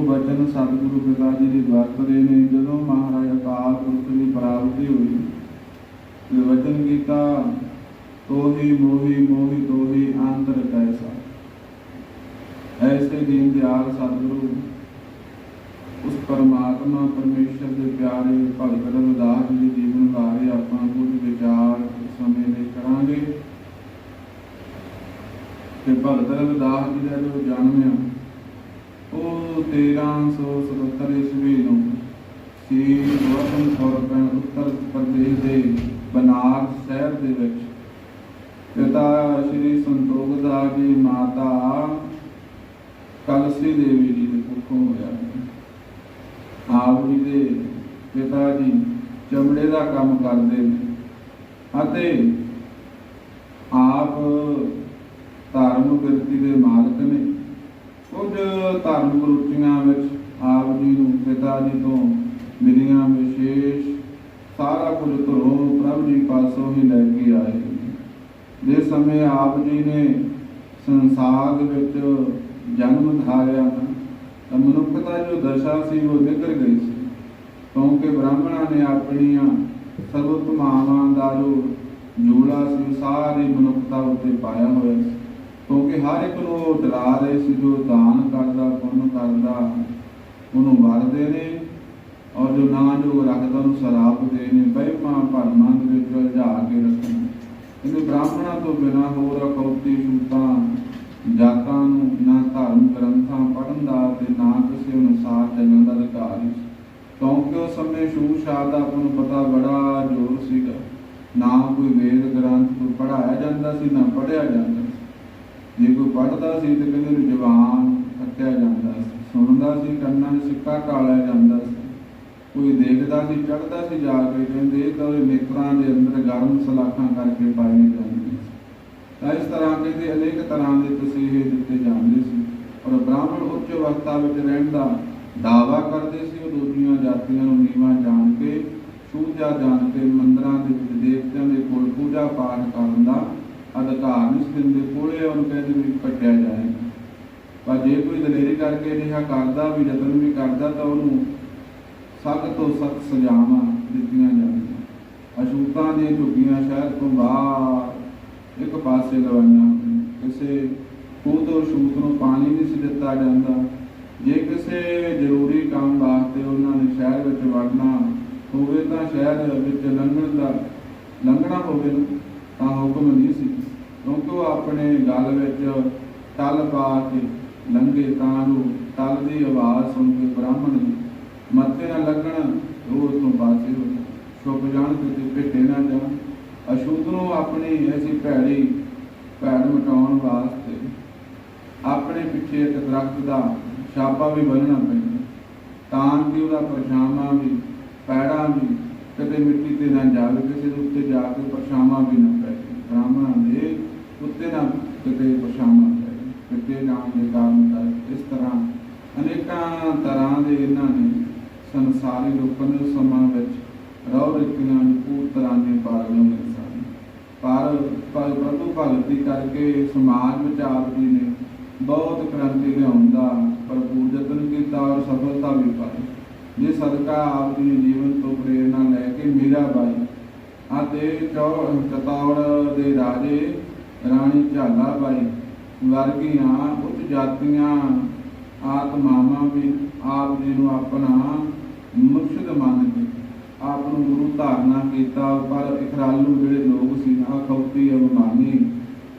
ਬਚਨ ਸਤਿਗੁਰੂ ਪਿਤਾ ਜੀ ਦੇ ਵਰਤਦੇ ਨੇ, ਜਦੋਂ ਮਹਾਰਾਜ ਅਕਾਲ ਪੁਰਖ ਦੀ ਪ੍ਰਾਪਤੀ ਹੋਈ ਤੇ ਕੀਤਾ, ਤੋਹੀ ਮੋਹੀ ਮੋਹੀ ਤੋਹੀ ਅੰਤਰ ਕੈਸਾ। ਐਸੇ ਦੀਨ ਦਿਆਲ ਸਤਿਗੁਰੂ, ਉਸ ਪਰਮਾਤਮਾ ਪਰਮੇਸ਼ਰ ਦੇ ਪਿਆਰੇ ਭਗਤ ਰਵਿਦਾਸ ਜੀ ਦੇ ਜੀਵਨ ਬਾਰੇ ਆਪਾਂ ਕੁਝ ਵਿਚਾਰ ਇਸ ਸਮੇਂ ਦੇ ਕਰਾਂਗੇ। ਤੇ ਭਗਤ ਰਵਿਦਾਸ ਜੀ ਦਾ ਜੋ ਜਨਮ ਆ ਉਹ 1377 ਈਸਵੀ ਨੂੰ ਸ੍ਰੀ ਗੋਤਮ ਖੌਰਪਨ ਉੱਤਰ ਪ੍ਰਦੇਸ਼ ਦੇ ਬਨਾਰਸ ਸ਼ਹਿਰ ਦੇ ਵਿੱਚ। ਪਿਤਾ ਸ੍ਰੀ ਸੰਤੋਖ ਦਾਸ ਜੀ, ਮਾਤਾ ਕਲਸੀ ਦੇਵੀ ਜੀ ਦੇ ਕੁੱਖੋਂ ਹੋਇਆ। ਆਪ ਜੀ ਦੇ ਪਿਤਾ ਜੀ ਚਮੜੇ ਦਾ ਕੰਮ ਕਰਦੇ ਨੇ ਅਤੇ ਆਪ ਧਾਰਮਿਕ ਬਿਰਤੀ ਦੇ ਮਾਲਕ ਨੇ। ਕੁਝ ਧਾਰਮਿਕ ਰੁਚੀਆਂ ਵਿੱਚ ਆਪ ਜੀ ਨੂੰ ਪਿਤਾ ਜੀ ਤੋਂ ਮਿਲੀਆਂ ਵਿਸ਼ੇਸ਼ ਸਾਰਾ ਕੁਝ ਧਰੋਂ ਪ੍ਰਭੂ ਜੀ ਪਾਸੋਂ ਹੀ ਲੈ ਕੇ ਆਏ। ਜੇ ਸਮੇਂ ਆਪ ਜੀ ਨੇ ਸੰਸਾਰ ਵਿੱਚ ਜਨਮ ਧਾਰਿਆ ਨਾ, ਤਾਂ ਮਨੁੱਖਤਾ ਜੋ ਦਸ਼ਾ ਸੀ ਉਹ ਨਿਕਲ ਗਈ ਸੀ। ਕਿਉਂਕਿ ਬ੍ਰਾਹਮਣਾਂ ਨੇ ਆਪਣੀਆਂ ਸਰਵੋਤਮਾਵਾਂ ਦਾ ਜੋ ਜੂੜਾ ਸੀ ਸਾਰੀ ਮਨੁੱਖਤਾ ਉੱਤੇ ਪਾਇਆ ਹੋਇਆ ਸੀ। ਕਿਉਂਕਿ ਹਰ ਇੱਕ ਨੂੰ ਉਹ ਡਰਾ ਰਹੇ ਸੀ, ਜੋ ਦਾਨ ਕਰਦਾ, ਪੁੰਨ ਕਰਦਾ, ਉਹਨੂੰ ਵਰਦੇ ਨੇ ਔਰ ਜੋ ਨਾ ਜੋ ਰੱਖਦਾ, ਉਹਨੂੰ ਸਰਾਪ ਦੇ ਨੇ ਬਹਿਮਾਂ ਭਰਮਾਂ ਦੇ ਵਿੱਚ ਉਲਝਾ ਕੇ ਰੱਖਣਾ ਇਹਨੇ ਬ੍ਰਾਹਮਣਾਂ ਤੋਂ ਬਿਨਾਂ ਹੋਰ ਅਕੌਤੀ ਸ਼ੂਤਾਂ, ਜਾਤਾਂ ਨੂੰ, ਨਾ ਧਰਮ ਗ੍ਰੰਥਾਂ ਪੜ੍ਹਨ ਦਾ ਤੇ ਨਾ ਕਿਸੇ ਅਨੁਸਾਰ ਚੱਲਣ ਦਾ ਅਧਿਕਾਰ ਸੀ। ਕਿਉਂਕਿ ਉਸ ਸਮੇਂ ਛੂਤ ਛਾਤ ਦਾ ਆਪਾਂ ਨੂੰ ਪਤਾ ਬੜਾ ਜ਼ੋਰ ਸੀਗਾ। ਨਾ ਕੋਈ ਵੇਦ ਗ੍ਰੰਥ ਨੂੰ ਪੜਾਇਆ ਜਾਂਦਾ ਸੀ, ਨਾ ਪੜਿਆ ਜਾਂਦਾ। ਜੇ ਕੋਈ ਪੜਦਾ ਸੀ ਤੇ ਕਹਿੰਦੇ ਨੂੰ ਜਵਾਨ ਕੱਟਿਆ ਜਾਂਦਾ ਸੀ, ਸੁਣਦਾ ਸੀ, ਕੰਨਾਂ 'ਚ ਸਿੱਕਾ ਕਾਲਿਆ ਜਾਂਦਾ ਸੀ। ਕੋਈ ਦੇਖਦਾ ਸੀ ਚੜਦਾ ਸੀ ਜਾ ਕੇ, ਕਹਿੰਦੇ ਇਹ ਤਾਂ ਉਹਦੇ ਨੇਤਰਾਂ ਦੇ ਅੰਦਰ ਗਰਮ ਸਲਾਖਾਂ ਕਰਕੇ ਪਾਈ ਜਾਂਦੀ ਸੀ। ਤਾਂ ਇਸ ਤਰ੍ਹਾਂ ਕਹਿੰਦੇ ਅਨੇਕ ਤਰ੍ਹਾਂ ਦੇ ਤਸੀਹੇ ਦਿੱਤੇ ਜਾਂਦੇ ਸੀ। ਔਰ ਬ੍ਰਾਹਮਣ ਉੱਚ ਅਵਸਥਾ ਵਿੱਚ ਰਹਿਣ ਦਾ ਦਾਵਾ ਕਰਦੇ ਸੀ, ਉਹ ਦੂਜੀਆਂ ਜਾਤੀਆਂ ਨੂੰ ਨੀਵਾਂ ਜਾਣ ਕੇ, ਸੂਝਾ ਜਾਣ ਕੇ ਮੰਦਰਾਂ ਦੇ ਵਿੱਚ ਦੇਵਤਿਆਂ ਦੇ ਕੋਲ ਪੂਜਾ ਪਾਠ ਕਰਨ ਦਾ ਅਧਿਕਾਰ ਨਹੀਂ ਸੀ ਦਿੰਦੇ, ਕੋਲੇ ਉਹਨੂੰ ਕਹਿੰਦੇ ਵੀ ਕੱਟਿਆ ਜਾਏਗਾ ਪਰ ਜੇ ਕੋਈ ਦਲੇਰੀ ਕਰਕੇ ਅਜਿਹਾ ਕਰਦਾ, ਵੀ ਯਤਨ ਵੀ ਕਰਦਾ, ਤਾਂ ਉਹਨੂੰ ਸਖਤ ਤੋਂ ਸਖਤ ਸਜ਼ਾਵਾਂ ਦਿੱਤੀਆਂ ਜਾਂਦੀਆਂ। ਅਸ਼ੂਤਾਂ ਦੀਆਂ ਝੁੱਗੀਆਂ ਸ਼ਹਿਰ ਤੋਂ ਬਾਹਰ ਇੱਕ ਪਾਸੇ ਲਵਾਈਆਂ ਹੋਈਆਂ। ਕਿਸੇ ਖੂਹ ਤੋਂ ਸ਼ੂਤ ਨੂੰ ਪਾਣੀ ਨਹੀਂ ਸੀ ਦਿੱਤਾ ਜਾਂਦਾ। ਜੇ ਕਿਸੇ ਜ਼ਰੂਰੀ ਕੰਮ ਵਾਸਤੇ ਉਹਨਾਂ ਨੇ ਸ਼ਹਿਰ ਵਿੱਚ ਵੜਨਾ ਹੋਵੇ, ਤਾਂ ਸ਼ਹਿਰ ਵਿੱਚ ਲੰਘਣ ਦਾ, ਲੰਘਣਾ ਹੋਵੇ, ਤਾਂ ਹੁਕਮ ਨਹੀਂ ਸੀ ਕਿਉਂਕਿ ਉਹ ਆਪਣੇ ਗੱਲ ਵਿੱਚ ਟਲ ਪਾ ਕੇ ਲੰਘੇ ਤਾਂ ਉਹ ਟਲ ਦੀ ਆਵਾਜ਼ ਸੁਣ ਕੇ ਬ੍ਰਾਹਮਣ ਦੀ ਮੱਥੇ ਨਾ ਲੱਗਣ, ਰੋਜ਼ ਤੋਂ ਪਾਸੇ ਹੋ ਜਾਣ। ਛੁਪ ਜਾਣ ਤੇ ਭੇਟੇ ਨਾ ਜਾਣ ਅਸ਼ੁੱਧ ਨੂੰ ਆਪਣੀ ਐਸੀ ਭੈੜੀ ਭੈੜ ਮਟਾਉਣ ਵਾਸਤੇ ਆਪਣੇ ਪਿੱਛੇ ਇੱਕ ਦਰਖਤ ਦਾ ਛਾਪਾ ਵੀ ਬੰਨਣਾ ਪੈਂਦਾ ਤਾਂ ਕਿ ਉਹਦਾ ਪਰਛਾਵਾਂ ਵੀ, ਪੈੜਾਂ ਵੀ ਕਦੇ ਮਿੱਟੀ ਤੇ ਨਾ ਜਾਵੇ, ਕਿਸੇ ਦੇ ਉੱਤੇ ਜਾ ਕੇ ਪਰਛਾਵਾਂ ਵੀ ਨਾ ਪੈ ਬ੍ਰਾਹਮਣਾਂ ਦੇ ਉੱਤੇ ਨਾ ਕਿਤੇ ਪਰਛਾਵਾਂ ਹੈ ਕਿਤੇ ਜਾਣ ਦੇ ਕਾਰਨ ਦਾ ਇਸ ਤਰ੍ਹਾਂ ਅਨੇਕਾਂ ਤਰ੍ਹਾਂ ਦੇ ਇਹਨਾਂ ਨੇ ਸੰਸਾਰੀ ਲੋਕਾਂ ਸਮਾਂ ਵਿੱਚ ਰੌ ਰਿਕੀਆਂ ਨੂੰ ਪੂਰ ਤਰ੍ਹਾਂ ਦੇ ਪਾਲਣ ਮਿਲ ਸਨ ਪਰ ਪਰ ਪ੍ਰਭੂ ਭਗਤੀ ਕਰਕੇ ਸਮਾਜ ਵਿੱਚ ਆਪ ਜੀ ਨੇ ਬਹੁਤ ਕ੍ਰਾਂਤੀ ਲਿਆਉਣ ਦਾ ਭਰਪੂਰ ਯਤਨ ਕੀਤਾ ਔਰ ਸਫਲਤਾ ਵੀ ਪਾਈ। ਜੇ ਸਦਕਾ ਆਪ ਜੀ ਜੀਵਨ ਤੋਂ ਪ੍ਰੇਰਣਾ ਲੈ ਕੇ ਮੀਰਾ ਬਾਈ ਅਤੇ ਚੌ, ਚਤੌੜ ਦੇ ਰਾਜੇ ਰਾਣੀ ਝਾਲਾ ਬਾਈ ਵਰਗੀਆਂ ਉੱਚ ਜਾਤੀਆਂ, ਆਤਮਾਵਾਂ ਵੀ ਆਪ ਜੀ ਨੂੰ ਆਪਣਾ ਮੁਰਸ਼ਿਦ ਮੰਨ ਕੇ ਆਪ ਨੂੰ ਗੁਰੂ ਧਾਰਨਾ ਕੀਤਾ, ਪਰ ਇਕਰਾਲੂ ਜਿਹੜੇ ਲੋਕ ਸੀ ਅਖੌਤੀ ਅਭਿਮਾਨੀ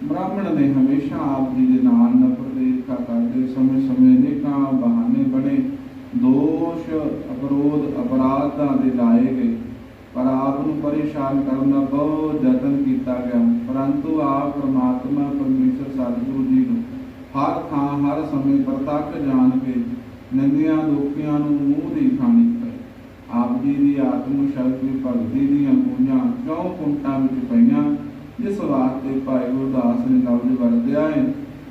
ਬ੍ਰਾਹਮਣ ਨੇ ਹਮੇਸ਼ਾ ਆਪ ਜੀ ਦੇ ਨਾਲ ਨਫ਼ਰਤ ਕਰਦੇ ਸਮੇਂ ਸਮੇਂ ਅਨੇਕਾਂ ਬਹਾਨੇ ਬਣੇ, ਦੋਸ਼, ਅਪਰੋਧ, ਅਪਰਾਧਾਂ ਦੇ ਲਾਏ ਗਏ। ਪਰ ਆਪ ਨੂੰ ਪਰੇਸ਼ਾਨ ਕਰਨ ਦਾ ਬਹੁਤ ਯਤਨ ਕੀਤਾ ਗਿਆ। ਪਰੰਤੂ ਆਪ ਪ੍ਰਮਾਤਮਾ ਪਰਮੇਸ਼ਰ ਸਤਿਗੁਰੂ ਜੀ ਨੂੰ ਹਰ ਥਾਂ, ਹਰ ਸਮੇਂ ਪ੍ਰਤੱਖ ਜਾਣ ਕੇ ਨੰਗੀਆਂ ਦੁਖੀਆਂ ਨੂੰ ਮੂੰਹ ਦੀ ਖਾਣੀ ਪਈ ਆਪ ਜੀ ਦੀ ਆਤਮ ਸ਼ਕਤੀ, ਭਗਤੀ ਦੀਆਂ ਪੂੰਝਾਂ ਕਿਉਂ ਕੁੰਟਾਂ ਵਿੱਚ ਪਈਆਂ। ਜਿਸ ਵਾਸਤੇ ਭਾਈ ਗੁਰਦਾਸ ਨੇ ਲਫ਼ਜ਼ ਵਰਤਿਆ ਹੈ